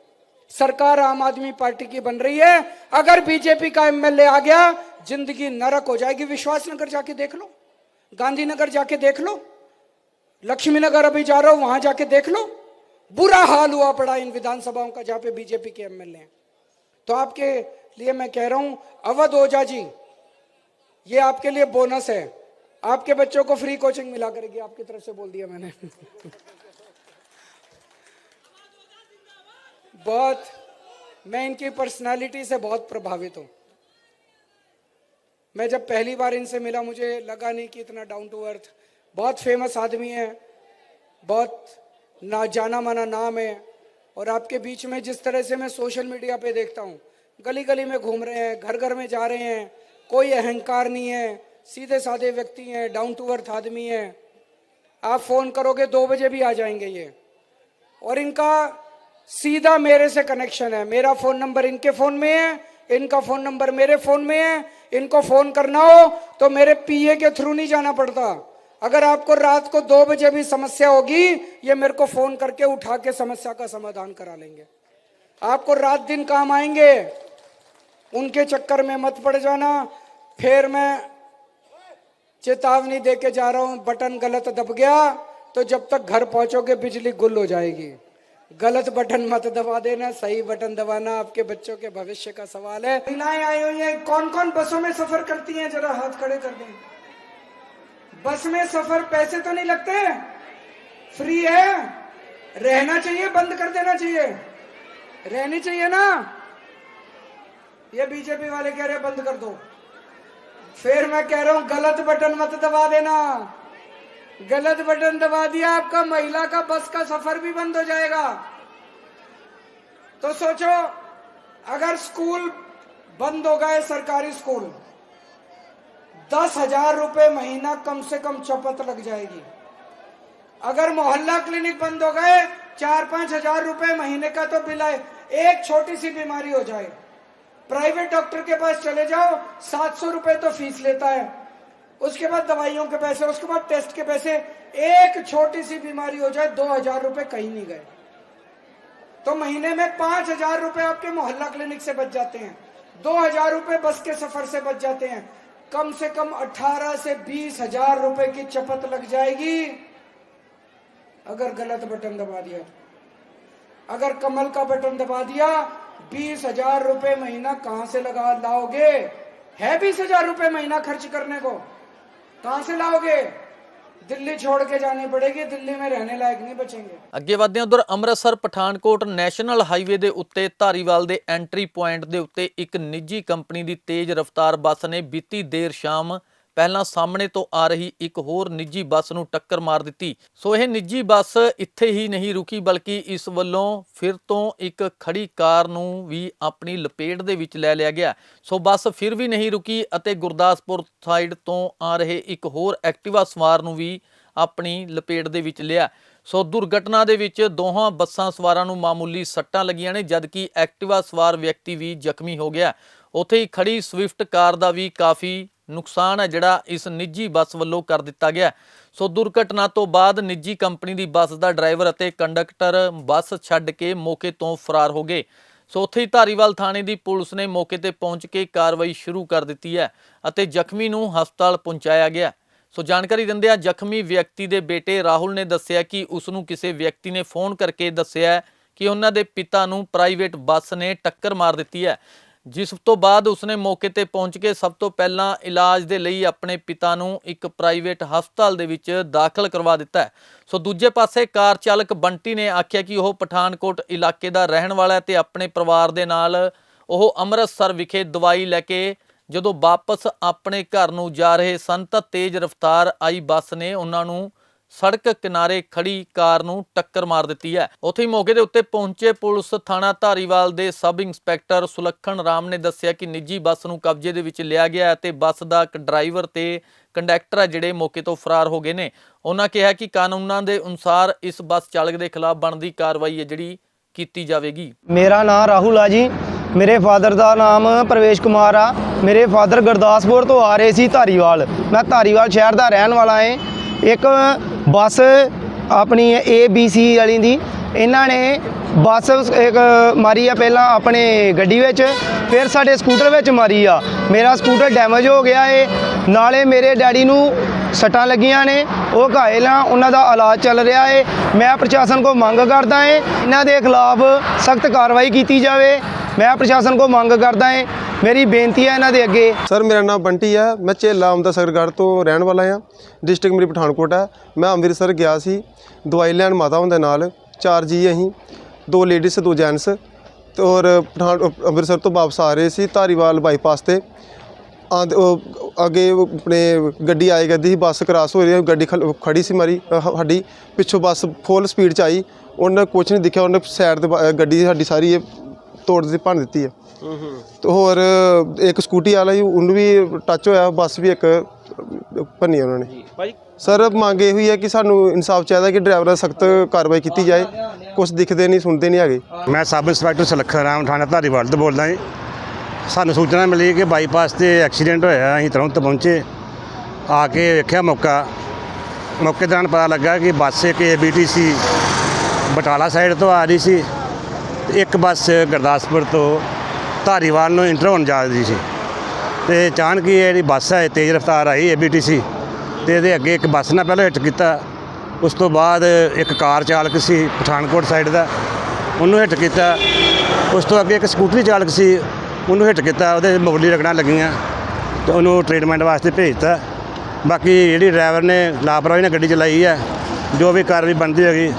सरकार आम आदमी पार्टी की बन रही है। अगर बीजेपी का एमएलए आ गया, ज़िंदगी नरक हो जाएगी। विश्वास नगर जाके देख लो। गांधीनगर जाके देख लो। लक्ष्मी नगर अभी जा रहा हूँ, वहाँ जाके देख लो। बुरा हाल हुआ पड़ा इन विधानसभाओं का, जहाँ पे बीजेपी के एमएलए हैं। तो आपके लिए मैं कह रहा हूँ, अवध ओझा जी, ये आपके लिए बोनस है। आपके बच्चों को फ्री कोचिंग मिला करेगी, आपकी तरफ़ से बोल दिया मैंने। बहुत, मैं इनकी पर्सनालिटी से बहुत प्रभावित हूँ। मैं जब पहली बार इनसे मिला, मुझे लगा नहीं कि इतना डाउन टू अर्थ बहुत फ़ेमस आदमी है, बहुत ना जाना माना नाम है, और आपके बीच में जिस तरह से मैं सोशल मीडिया पे देखता हूँ गली गली में घूम रहे हैं घर घर में जा रहे हैं, कोई अहंकार नहीं है सीधे साधे व्यक्ति हैं डाउन टू अर्थ आदमी है। आप फ़ोन करोगे, दो बजे भी आ जाएँगे ये। और इनका सीधा मेरे से कनेक्शन है। मेरा फ़ोन नंबर इनके फ़ोन में है, इनका फ़ोन नंबर मेरे फ़ोन में है। इनको फ़ोन करना हो तो मेरे पीए के थ्रू नहीं जाना पड़ता। अगर आपको रात को दो बजे भी समस्या होगी, ये मेरे को फ़ोन करके उठा के समस्या का समाधान करा लेंगे। आपको रात दिन काम आएँगे, उनके चक्कर में मत पड़ जाना। फिर मैं चेतावनी दे के जा रहा हूँ, बटन गलत दब गया तो जब तक घर पहुंचोगे, बिजली गुल हो जाएगी। गलत बटन मत दबा देना, सही बटन दबाना आपके बच्चों के भविष्य का सवाल है। महिलाएँ आई हुई हैं कौन कौन बसों में सफ़र करती हैं? जरा हाथ खड़े कर दें। बस में सफ़र पैसे तो नहीं लगते? फ्री है? रहना चाहिए, बंद कर देना चाहिए। रहनी चाहिए ना? ये बीजेपी वाले कह रहे बंद कर दो। फिर मैं कह रहा हूँ, गलत बटन मत दबा देना। गलत बटन दबा दिया, आपका महिला का बस का सफ़र भी बंद हो जाएगा। तो सोचो, अगर स्कूल बंद हो गए, सरकारी स्कूल, दस हज़ार रुपए महीना कम से कम चपत लग जाएगी। अगर मोहल्ला क्लिनिक बंद हो गए, चार पाँच हज़ार रुपए महीने का तो बिल आए, एक छोटी सी बीमारी हो जाए। प्राइवेट डॉक्टर के पास चले जाओ, सात सौ रुपए तो फ़ीस लेता है। उसके बाद दवाइयों के पैसे उसके बाद टेस्ट के पैसे। एक छोटी सी बीमारी हो जाए, दो हज़ार रुपए कहीं नहीं गए। तो महीने में पाँच हज़ार रुपए आपके मोहल्ला क्लिनिक से बच जाते हैं। दो हज़ार रुपए बस के सफ़र से बच जाते हैं। कम से कम अठारह से बीस हज़ार रुपए की चपत लग जाएगी। अगर गलत बटन दबा दिया। अगर कमल का बटन दबा दिया बीस हजार रुपए महीना कहां से लगा लाओगे है बीस हजार रुपए महीना खर्च करने को कहां से लाओगे दिल्ली छोड़ के जानी पड़ेगी दिल्ली में रहने लायक नहीं बचेंगे ਅੱਗੇ ਵਧਦੇ ਹਾਂ ਉਧਰ ਅੰਮ੍ਰਿਤਸਰ ਪਠਾਨਕੋਟ ਨੈਸ਼ਨਲ ਹਾਈਵੇ ਦੇ ਉੱਤੇ ਧਾਰੀਵਾਲ ਦੇ ਐਂਟਰੀ ਪੁਆਇੰਟ ਦੇ ਉੱਤੇ ਇੱਕ ਨਿੱਜੀ ਕੰਪਨੀ ਦੀ ਤੇਜ਼ ਰਫ਼ਤਾਰ ਬੱਸ ਨੇ ਬੀਤੀ ਦੇਰ ਸ਼ਾਮ ਪਹਿਲਾਂ ਸਾਹਮਣੇ ਤੋਂ ਆ ਰਹੀ ਇੱਕ ਹੋਰ ਨਿੱਜੀ ਬੱਸ ਨੂੰ ਟੱਕਰ ਮਾਰ ਦਿੱਤੀ। ਸੋ ਇਹ ਨਿੱਜੀ ਬੱਸ ਇੱਥੇ ਹੀ ਨਹੀਂ ਰੁਕੀ, ਬਲਕਿ ਇਸ ਵੱਲੋਂ ਫਿਰ ਤੋਂ ਇੱਕ ਖੜੀ ਕਾਰ ਨੂੰ ਵੀ ਆਪਣੀ ਲਪੇਟ ਦੇ ਵਿੱਚ ਲੈ ਲਿਆ ਗਿਆ। ਸੋ ਬੱਸ ਫਿਰ ਵੀ ਨਹੀਂ ਰੁਕੀ ਅਤੇ ਗੁਰਦਾਸਪੁਰ ਸਾਈਡ ਤੋਂ ਆ ਰਹੇ ਇੱਕ ਹੋਰ ਐਕਟਿਵਾ ਸਵਾਰ ਨੂੰ ਵੀ ਆਪਣੀ ਲਪੇਟ ਦੇ ਵਿੱਚ ਲਿਆ। ਸੋ ਦੁਰਘਟਨਾ ਦੇ ਵਿੱਚ ਦੋਹਾਂ ਬੱਸਾਂ ਸਵਾਰਾਂ ਨੂੰ ਮਾਮੂਲੀ ਸੱਟਾਂ ਲੱਗੀਆਂ ਨੇ, ਜਦਕਿ ਐਕਟਿਵਾ ਸਵਾਰ ਵਿਅਕਤੀ ਵੀ ਜ਼ਖਮੀ ਹੋ ਗਿਆ। ਉੱਥੇ ਹੀ ਖੜੀ ਸਵਿਫਟ ਕਾਰ ਦਾ ਵੀ ਕਾਫੀ ਨੁਕਸਾਨ ਹੈ, ਜਿਹੜਾ ਇਸ ਨਿੱਜੀ ਬੱਸ ਵੱਲੋਂ ਕਰ ਦਿੱਤਾ ਗਿਆ ਸੋ ਦੁਰਘਟਨਾ ਤੋਂ ਬਾਅਦ ਨਿੱਜੀ ਕੰਪਨੀ ਦੀ ਬੱਸ ਦਾ ਡਰਾਈਵਰ ਅਤੇ ਕੰਡਕਟਰ ਬੱਸ ਛੱਡ ਕੇ ਮੌਕੇ ਤੋਂ ਫਰਾਰ ਹੋ ਗਏ। ਸੋ ਉੱਥੇ ਹੀ ਧਾਰੀਵਾਲ ਥਾਣੇ ਦੀ ਪੁਲਿਸ ਨੇ ਮੌਕੇ ਤੇ ਪਹੁੰਚ ਕੇ ਕਾਰਵਾਈ ਸ਼ੁਰੂ ਕਰ ਦਿੱਤੀ ਹੈ ਅਤੇ ਜ਼ਖਮੀ ਨੂੰ ਹਸਪਤਾਲ ਪਹੁੰਚਾਇਆ ਗਿਆ ਸੋ ਜਾਣਕਾਰੀ ਦਿੰਦਿਆਂ ਜ਼ਖਮੀ ਵਿਅਕਤੀ ਦੇ ਬੇਟੇ ਰਾਹੁਲ ਨੇ ਦੱਸਿਆ ਕਿ ਉਸ ਨੂੰ ਕਿਸੇ ਵਿਅਕਤੀ ਨੇ ਫੋਨ ਕਰਕੇ ਦੱਸਿਆ ਕਿ ਉਹਨਾਂ ਦੇ ਪਿਤਾ ਨੂੰ ਪ੍ਰਾਈਵੇਟ ਬੱਸ ਨੇ ਟੱਕਰ ਮਾਰ ਦਿੱਤੀ ਹੈ। ਜਿਸ ਤੋਂ ਬਾਅਦ ਉਸਨੇ ਮੌਕੇ ਤੇ ਪਹੁੰਚ ਕੇ ਸਭ ਤੋਂ ਪਹਿਲਾਂ ਇਲਾਜ ਦੇ ਲਈ ਆਪਣੇ ਪਿਤਾ ਨੂੰ ਇੱਕ ਪ੍ਰਾਈਵੇਟ ਹਸਪਤਾਲ ਦੇ ਵਿੱਚ ਦਾਖਲ ਕਰਵਾ ਦਿੱਤਾ ਹੈ। ਸੋ ਦੂਜੇ ਪਾਸੇ ਕਾਰ ਚਾਲਕ ਬੰਟੀ ਨੇ ਆਖਿਆ ਕਿ ਉਹ ਪਠਾਨਕੋਟ ਇਲਾਕੇ ਦਾ ਰਹਿਣ ਵਾਲਾ ਹੈ ਤੇ ਆਪਣੇ ਪਰਿਵਾਰ ਦੇ ਨਾਲ ਉਹ ਅੰਮ੍ਰਿਤਸਰ ਵਿਖੇ ਦਵਾਈ ਲੈ ਕੇ ਜਦੋਂ ਵਾਪਸ ਆਪਣੇ ਘਰ ਨੂੰ ਜਾ ਰਹੇ ਸਨ ਤਾਂ ਤੇਜ਼ ਰਫ਼ਤਾਰ ਆਈ ਬੱਸ ਨੇ ਉਹਨਾਂ ਨੂੰ ਸੜਕ ਕਿਨਾਰੇ ਖੜੀ ਕਾਰ ਨੂੰ ਟੱਕਰ ਮਾਰ ਦਿੱਤੀ ਹੈ। ਉੱਥੇ ਹੀ ਮੌਕੇ ਦੇ ਉੱਤੇ ਪਹੁੰਚੇ ਪੁਲਿਸ ਥਾਣਾ ਧਾਰੀਵਾਲ ਦੇ ਸਬ ਇੰਸਪੈਕਟਰ ਸੁਲੱਖਣ ਰਾਮ ਨੇ ਦੱਸਿਆ ਕਿ ਨਿੱਜੀ ਬੱਸ ਨੂੰ ਕਬਜ਼ੇ ਦੇ ਵਿੱਚ ਲਿਆ ਗਿਆ ਅਤੇ ਬੱਸ ਦਾ ਇੱਕ ਡਰਾਈਵਰ ਤੇ ਕੰਡਕਟਰ ਆ ਜਿਹੜੇ ਮੌਕੇ ਤੋਂ ਫਰਾਰ ਹੋ ਗਏ ਨੇ। ਉਹਨਾਂ ਕਿਹਾ ਕਿ ਕਾਨੂੰਨਾਂ ਦੇ ਅਨੁਸਾਰ ਇਸ ਬੱਸ ਚਾਲਕ ਦੇ ਖਿਲਾਫ ਬਣਦੀ ਕਾਰਵਾਈ ਹੈ ਜਿਹੜੀ ਕੀਤੀ ਜਾਵੇਗੀ। ਮੇਰਾ ਨਾਮ ਰਾਹੁਲ ਆ ਜੀ। ਮੇਰੇ ਫਾਦਰ ਦਾ ਨਾਮ ਪ੍ਰਵੇਸ਼ ਕੁਮਾਰ ਆ। ਮੇਰੇ ਫਾਦਰ ਗੁਰਦਾਸਪੁਰ ਤੋਂ ਆ ਰਹੇ ਸੀ ਧਾਰੀਵਾਲ। ਮੈਂ ਧਾਰੀਵਾਲ ਸ਼ਹਿਰ ਦਾ ਰਹਿਣ ਵਾਲਾ ਏ ਇੱਕ ਬੱਸ ਆਪਣੀ ਏ ਬੀ ਸੀ ਵਾਲੀ ਦੀ ਇਹਨਾਂ ਨੇ ਬੱਸ ਇੱਕ ਮਾਰੀ ਆ ਪਹਿਲਾਂ ਆਪਣੇ ਗੱਡੀ ਵਿੱਚ, ਫਿਰ ਸਾਡੇ ਸਕੂਟਰ ਵਿੱਚ ਮਾਰੀ ਆ। ਮੇਰਾ ਸਕੂਟਰ ਡੈਮੇਜ ਹੋ ਗਿਆ ਏ। ਨਾਲੇ ਮੇਰੇ ਡੈਡੀ ਨੂੰ ਸੱਟਾਂ ਲੱਗੀਆਂ ਨੇ। ਉਹ ਘਾਇਲ ਆ, ਉਹਨਾਂ ਦਾ ਇਲਾਜ ਚੱਲ ਰਿਹਾ ਏ। ਮੈਂ ਪ੍ਰਸ਼ਾਸਨ ਕੋ ਮੰਗ ਕਰਦਾ ਏ, ਇਹਨਾਂ ਦੇ ਖਿਲਾਫ ਸਖਤ ਕਾਰਵਾਈ ਕੀਤੀ ਜਾਵੇ। ਮੈਂ ਪ੍ਰਸ਼ਾਸਨ ਕੋ ਮੰਗ ਕਰਦਾ ਏ। ਮੇਰੀ ਬੇਨਤੀ ਹੈ ਇਹਨਾਂ ਦੇ ਅੱਗੇ। ਸਰ, ਮੇਰਾ ਨਾਮ ਬੰਟੀ ਹੈ ਮੈਂ ਚੇਲਾ ਅੰਮ੍ਰਿਤਸਰਗੜ੍ਹ ਤੋਂ ਰਹਿਣ ਵਾਲਾ ਹਾਂ ਡਿਸਟ੍ਰਿਕਟ ਮੇਰੀ ਪਠਾਨਕੋਟ ਹੈ ਮੈਂ ਅੰਮ੍ਰਿਤਸਰ ਗਿਆ ਸੀ। ਦਵਾਈ ਲੈਣ ਮਾਤਾ ਹੁੰਦੇ ਨਾਲ। ਚਾਰ ਜੀ ਅਸੀਂ ਦੋ ਲੇਡੀਜ਼ ਦੋ ਜੈਂਟਸ ਤੇ ਔਰ ਪਠਾਨ ਅੰਮ੍ਰਿਤਸਰ ਤੋਂ ਵਾਪਸ ਆ ਰਹੇ ਸੀ ਧਾਰੀਵਾਲ ਬਾਈਪਾਸ ਤੇ। ਆਂਦ ਉਹ ਅੱਗੇ ਆਪਣੇ ਗੱਡੀ ਆਈ ਕਰਦੀ ਸੀ ਬੱਸ ਕ੍ਰਾਸ ਹੋ ਰਹੀ ਗੱਡੀ ਖੜੀ ਸੀ ਮਾਰੀ ਸਾਡੀ ਪਿੱਛੋਂ ਬੱਸ ਫੁੱਲ ਸਪੀਡ ਚ ਆਈ ਉਹਨੇ ਕੁਝ ਨਹੀਂ ਦਿਖਿਆ ਉਹਨੇ ਸਾਈਡ ਤੇ ਗੱਡੀ ਸਾਡੀ ਸਾਰੀ ਇਹ ਤੋੜ ਦਿੱਤੀ ਭੰਨ ਦਿੱਤੀ ਹੈ। ਤੇ ਹੋਰ ਇੱਕ ਸਕੂਟੀ ਵਾਲਾ ਜੀ ਉਹਨੂੰ ਵੀ ਟੱਚ ਹੋਇਆ ਬੱਸ ਵੀ ਇੱਕ ਭੰਨੀ ਉਹਨਾਂ ਨੇ। ਭਾਈ ਸਰ, ਮੰਗ ਇਹ ਹੋਈ ਹੈ ਕਿ ਸਾਨੂੰ ਇਨਸਾਫ ਚਾਹੀਦਾ ਕਿ ਡਰਾਈਵਰਾਂ ਸਖਤ ਕਾਰਵਾਈ ਕੀਤੀ ਜਾਏ। ਕੁਝ ਦਿਖਦੇ ਨਹੀਂ, ਸੁਣਦੇ ਨਹੀਂ ਹੈਗੇ। ਮੈਂ ਸਬ ਇੰਸਪੈਕਟਰ ਸੁਲੱਖਣ ਰਾਮ ਥਾਣਾ ਧਾਰੀਵਾਲ ਤੋਂ ਬੋਲਦਾ ਜੀ। ਸਾਨੂੰ ਸੂਚਨਾ ਮਿਲੀ ਕਿ ਬਾਈਪਾਸ ਤੇ ਐਕਸੀਡੈਂਟ ਹੋਇਆ, ਅਸੀਂ ਤੁਰੰਤ ਪਹੁੰਚੇ। ਆ ਕੇ ਵੇਖਿਆ ਮੌਕਾ। ਮੌਕੇ ਦੌਰਾਨ ਪਤਾ ਲੱਗਾ ਕਿ ਬੱਸ ਇੱਕ ਏਬੀਟੀਸੀ ਬਟਾਲਾ ਸਾਈਡ ਤੋਂ ਆ ਰਹੀ ਸੀ ਤੇ ਇੱਕ ਬੱਸ ਗੁਰਦਾਸਪੁਰ ਤੋਂ ਧਾਰੀਵਾਲ ਨੂੰ ਇੰਟਰ ਹੋਣ ਜਾ ਰਹੀ ਸੀ। ਤੇ ਅਚਾਨਕ ਹੀ ਜਿਹੜੀ ਬੱਸ ਹੈ ਤੇਜ਼ ਰਫ਼ਤਾਰ ਆਈ ਏਬੀਟੀਸੀ ਤੇ ਇਹਦੇ ਅੱਗੇ ਇੱਕ ਬੱਸ ਨਾਲ ਪਹਿਲਾਂ ਹਿੱਟ ਕੀਤਾ। ਉਸ ਤੋਂ ਬਾਅਦ ਇੱਕ ਕਾਰ ਚਾਲਕ ਸੀ, ਪਠਾਨਕੋਟ ਸਾਈਡ ਦਾ, ਉਹਨੂੰ ਹਿੱਟ ਕੀਤਾ। ਉਸ ਤੋਂ ਅੱਗੇ ਇੱਕ ਸਕੂਟਰੀ ਚਾਲਕ ਸੀ, ਉਹਨੂੰ ਹਿੱਟ ਕੀਤਾ, ਉਹਦੇ ਮਗਲੀ ਰਗੜਾਂ ਲੱਗੀਆਂ ਤੇ ਉਹਨੂੰ ਟ੍ਰੀਟਮੈਂਟ ਵਾਸਤੇ ਭੇਜਤਾ ਬਾਕੀ ਜਿਹੜੀ ਡਰਾਈਵਰ ਨੇ ਲਾਪਰਵਾਹੀ ਨਾਲ ਗੱਡੀ ਚਲਾਈ ਹੈ, ਜੋ ਵੀ ਕਾਰਵਾਈ ਬਣਦੀ ਹੈਗੀ,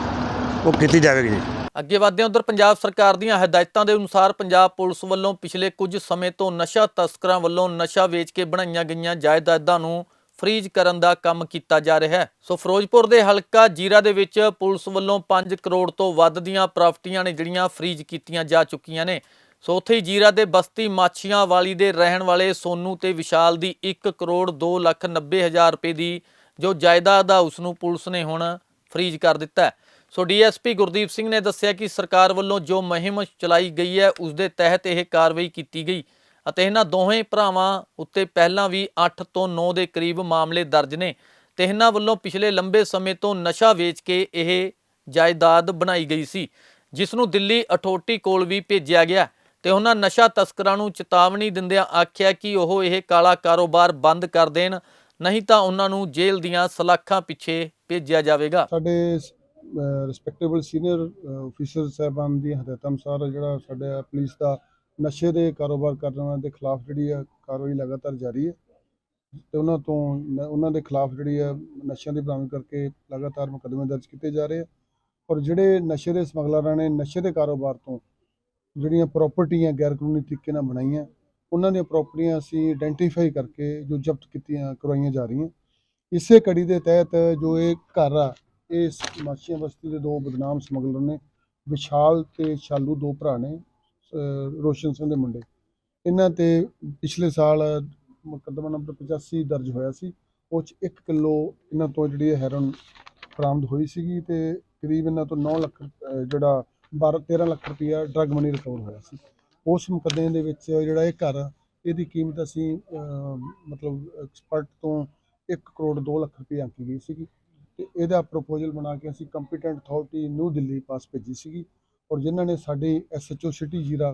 ਉਹ ਕੀਤੀ ਜਾਵੇਗੀ ਜੀ। ਅੱਗੇ ਵਧਦੇ ਹਾਂ, ਉਧਰ ਪੰਜਾਬ ਸਰਕਾਰ ਦੀਆਂ ਹਦਾਇਤਾਂ ਦੇ ਅਨੁਸਾਰ ਪੰਜਾਬ ਪੁਲਿਸ ਵੱਲੋਂ ਪਿਛਲੇ ਕੁਝ ਸਮੇਂ ਤੋਂ ਨਸ਼ਾ ਤਸਕਰਾਂ ਵੱਲੋਂ ਨਸ਼ਾ ਵੇਚ ਕੇ ਬਣਾਈਆਂ ਗਈਆਂ ਜਾਇਦਾਦਾਂ ਨੂੰ ਫ੍ਰੀਜ਼ ਕਰਨ ਦਾ ਕੰਮ ਕੀਤਾ ਜਾ ਰਿਹਾ ਹੈ। ਸੋ ਫਿਰੋਜ਼ਪੁਰ ਦੇ ਹਲਕਾ ਜੀਰਾ ਦੇ ਵਿੱਚ ਪੁਲਿਸ ਵੱਲੋਂ 5 ਕਰੋੜ ਤੋਂ ਵੱਧ ਦੀਆਂ ਪ੍ਰਾਪਰਟੀਆਂ ਨੇ ਜਿਹੜੀਆਂ ਫ੍ਰੀਜ਼ ਕੀਤੀਆਂ ਜਾ ਚੁੱਕੀਆਂ ਨੇ। ਸੋ ਉੱਥੇ ਹੀ ਜੀਰਾ ਦੇ ਬਸਤੀ ਮਾਛੀਆਂ ਵਾਲੀ ਦੇ ਰਹਿਣ ਵਾਲੇ ਸੋਨੂ ਤੇ ਵਿਸ਼ਾਲ ਦੀ 1 ਕਰੋੜ 2 ਲੱਖ 90 ਹਜ਼ਾਰ ਰੁਪਏ ਦੀ ਜੋ ਜਾਇਦਾਦ ਆ ਉਸ ਨੂੰ ਪੁਲਿਸ ਨੇ ਹੁਣ ਫ੍ਰੀਜ਼ ਕਰ ਦਿੱਤਾ ਹੈ। ਸੋ ਡੀਐਸਪੀ ਗੁਰਦੀਪ ਸਿੰਘ ਨੇ ਦੱਸਿਆ ਕਿ ਸਰਕਾਰ ਵੱਲੋਂ ਜੋ ਮੁਹਿੰਮ ਚਲਾਈ ਗਈ ਹੈ ਉਸ ਦੇ ਤਹਿਤ ਇਹ ਕਾਰਵਾਈ ਕੀਤੀ ਗਈ। ਅਤੇ ਇਹਨਾਂ ਦੋਵੇਂ ਭਰਾਵਾਂ ਉੱਤੇ ਪਹਿਲਾਂ ਵੀ 8 ਤੋਂ 9 ਦੇ ਕਰੀਬ ਮਾਮਲੇ ਦਰਜ ਨੇ ਤੇ ਇਹਨਾਂ ਵੱਲੋਂ ਪਿਛਲੇ ਲੰਬੇ ਸਮੇਂ ਤੋਂ ਨਸ਼ਾ ਵੇਚ ਕੇ ਇਹ ਜਾਇਦਾਦ ਬਣਾਈ ਗਈ ਸੀ, ਜਿਸ ਨੂੰ ਦਿੱਲੀ ਅਥਾਰਟੀ ਕੋਲ ਵੀ ਭੇਜਿਆ ਗਿਆ ਤੇ ਉਹਨਾਂ ਨਸ਼ਾ ਤਸਕਰਾਂ ਨੂੰ ਚੇਤਾਵਨੀ ਦਿੰਦਿਆਂ ਆਖਿਆ ਕਿ ਉਹ ਇਹ ਕਾਲਾ ਕਾਰੋਬਾਰ ਬੰਦ ਕਰ ਦੇਣ, ਨਹੀਂ ਤਾਂ ਉਹਨਾਂ ਨੂੰ ਜੇਲ੍ਹ ਦੀਆਂ ਸਲਾਖਾਂ ਪਿੱਛੇ ਭੇਜਿਆ ਜਾਵੇਗਾ। ਸਾਡੇ ਰਿਸਪੈਕਟੇਬਲ ਸੀਨੀਅਰ ਅਫੀਸਰ ਸਾਹਿਬਾਨ ਦੀ ਹਦਾਇਤਾਂ ਅਨੁਸਾਰ ਜਿਹੜਾ ਸਾਡਾ ਪੁਲਿਸ ਦਾ ਨਸ਼ੇ ਦੇ ਕਾਰੋਬਾਰ ਕਰਨ ਵਾਲਿਆਂ ਦੇ ਖਿਲਾਫ ਜਿਹੜੀ ਆ ਕਾਰਵਾਈ ਲਗਾਤਾਰ ਜਾਰੀ ਹੈ ਤੇ ਉਹਨਾਂ ਤੋਂ ਉਹਨਾਂ ਦੇ ਖਿਲਾਫ ਜਿਹੜੀ ਆ ਨਸ਼ਿਆਂ ਦੀ ਬਰਾਮਦ ਕਰਕੇ ਲਗਾਤਾਰ ਮੁਕੱਦਮੇ ਦਰਜ ਕੀਤੇ ਜਾ ਰਹੇ ਆ ਔਰ ਜਿਹੜੇ ਨਸ਼ੇ ਦੇ ਸਮਗਲਰਾਂ ਨੇ ਨਸ਼ੇ ਦੇ ਕਾਰੋਬਾਰ ਤੋਂ ਜਿਹੜੀਆਂ ਪ੍ਰਾਪਰਟੀਆਂ ਗੈਰ ਕਾਨੂੰਨੀ ਤਰੀਕੇ ਨਾਲ ਬਣਾਈਆਂ, ਉਹਨਾਂ ਦੀਆਂ ਪ੍ਰਾਪਰਟੀਆਂ ਅਸੀਂ ਆਇਡੈਂਟੀਫਾਈ ਕਰਕੇ ਜੋ ਜ਼ਬਤ ਕੀਤੀਆਂ, ਕਰਵਾਈਆਂ ਜਾ ਰਹੀਆਂ। ਇਸੇ ਕੜੀ ਦੇ ਤਹਿਤ ਜੋ ਇਹ ਘਰ ਆ ਇਸ ਮਾਸ਼ੀਆਂ ਬਸਤੀ ਦੇ ਦੋ ਬਦਨਾਮ ਸਮਗਲਰ ਨੇ, ਵਿਸ਼ਾਲ ਤੇ ਸ਼ਾਲੂ ਦੋ ਭਰਾ ਨੇ ਰੋਸ਼ਨ ਸਿੰਘ ਦੇ ਮੁੰਡੇ। ਇਹਨਾਂ ਤੇ ਪਿਛਲੇ ਸਾਲ ਮੁਕੱਦਮਾ ਨੰਬਰ 85 ਦਰਜ ਹੋਇਆ ਸੀ। ਉਹ ਚ 1 ਕਿਲੋ ਇਹਨਾਂ ਤੋਂ ਜਿਹੜੀ ਹੈਰੋਨ ਬਰਾਮਦ ਹੋਈ ਸੀਗੀ ਤੇ ਕਰੀਬ ਇਹਨਾਂ ਤੋਂ 9 ਲੱਖ ਜਿਹੜਾ 12 13 ਲੱਖ ਰੁਪਇਆ ਡਰਗ ਮਨੀ ਰਿਕਵਰ ਹੋਇਆ ਸੀ। ਉਸ ਮੁਕੱਦਮੇ ਦੇ ਵਿੱਚ ਜਿਹੜਾ ਇਹ ਘਰ ਇਹਦੀ ਕੀਮਤ ਅਸੀਂ ਮਤਲਬ ਐਕਸਪਰਟ ਤੋਂ 1 ਕਰੋੜ 2 ਲੱਖ ਰੁਪਏ ਆਂਕੀ ਗਈ ਸੀਗੀ। ਤੇ ਇਹਦਾ ਪ੍ਰਪੋਜ਼ਲ ਬਣਾ ਕੇ ਅਸੀਂ ਕੰਪੀਟੈਂਟ ਅਥਾਰਟੀ ਨਿਊ ਦਿੱਲੀ ਪਾਸ ਭੇਜੀ ਸੀਗੀ। ਔਰ ਜਿਨ੍ਹਾਂ ਨੇ ਸਾਡੇ SHO city Zira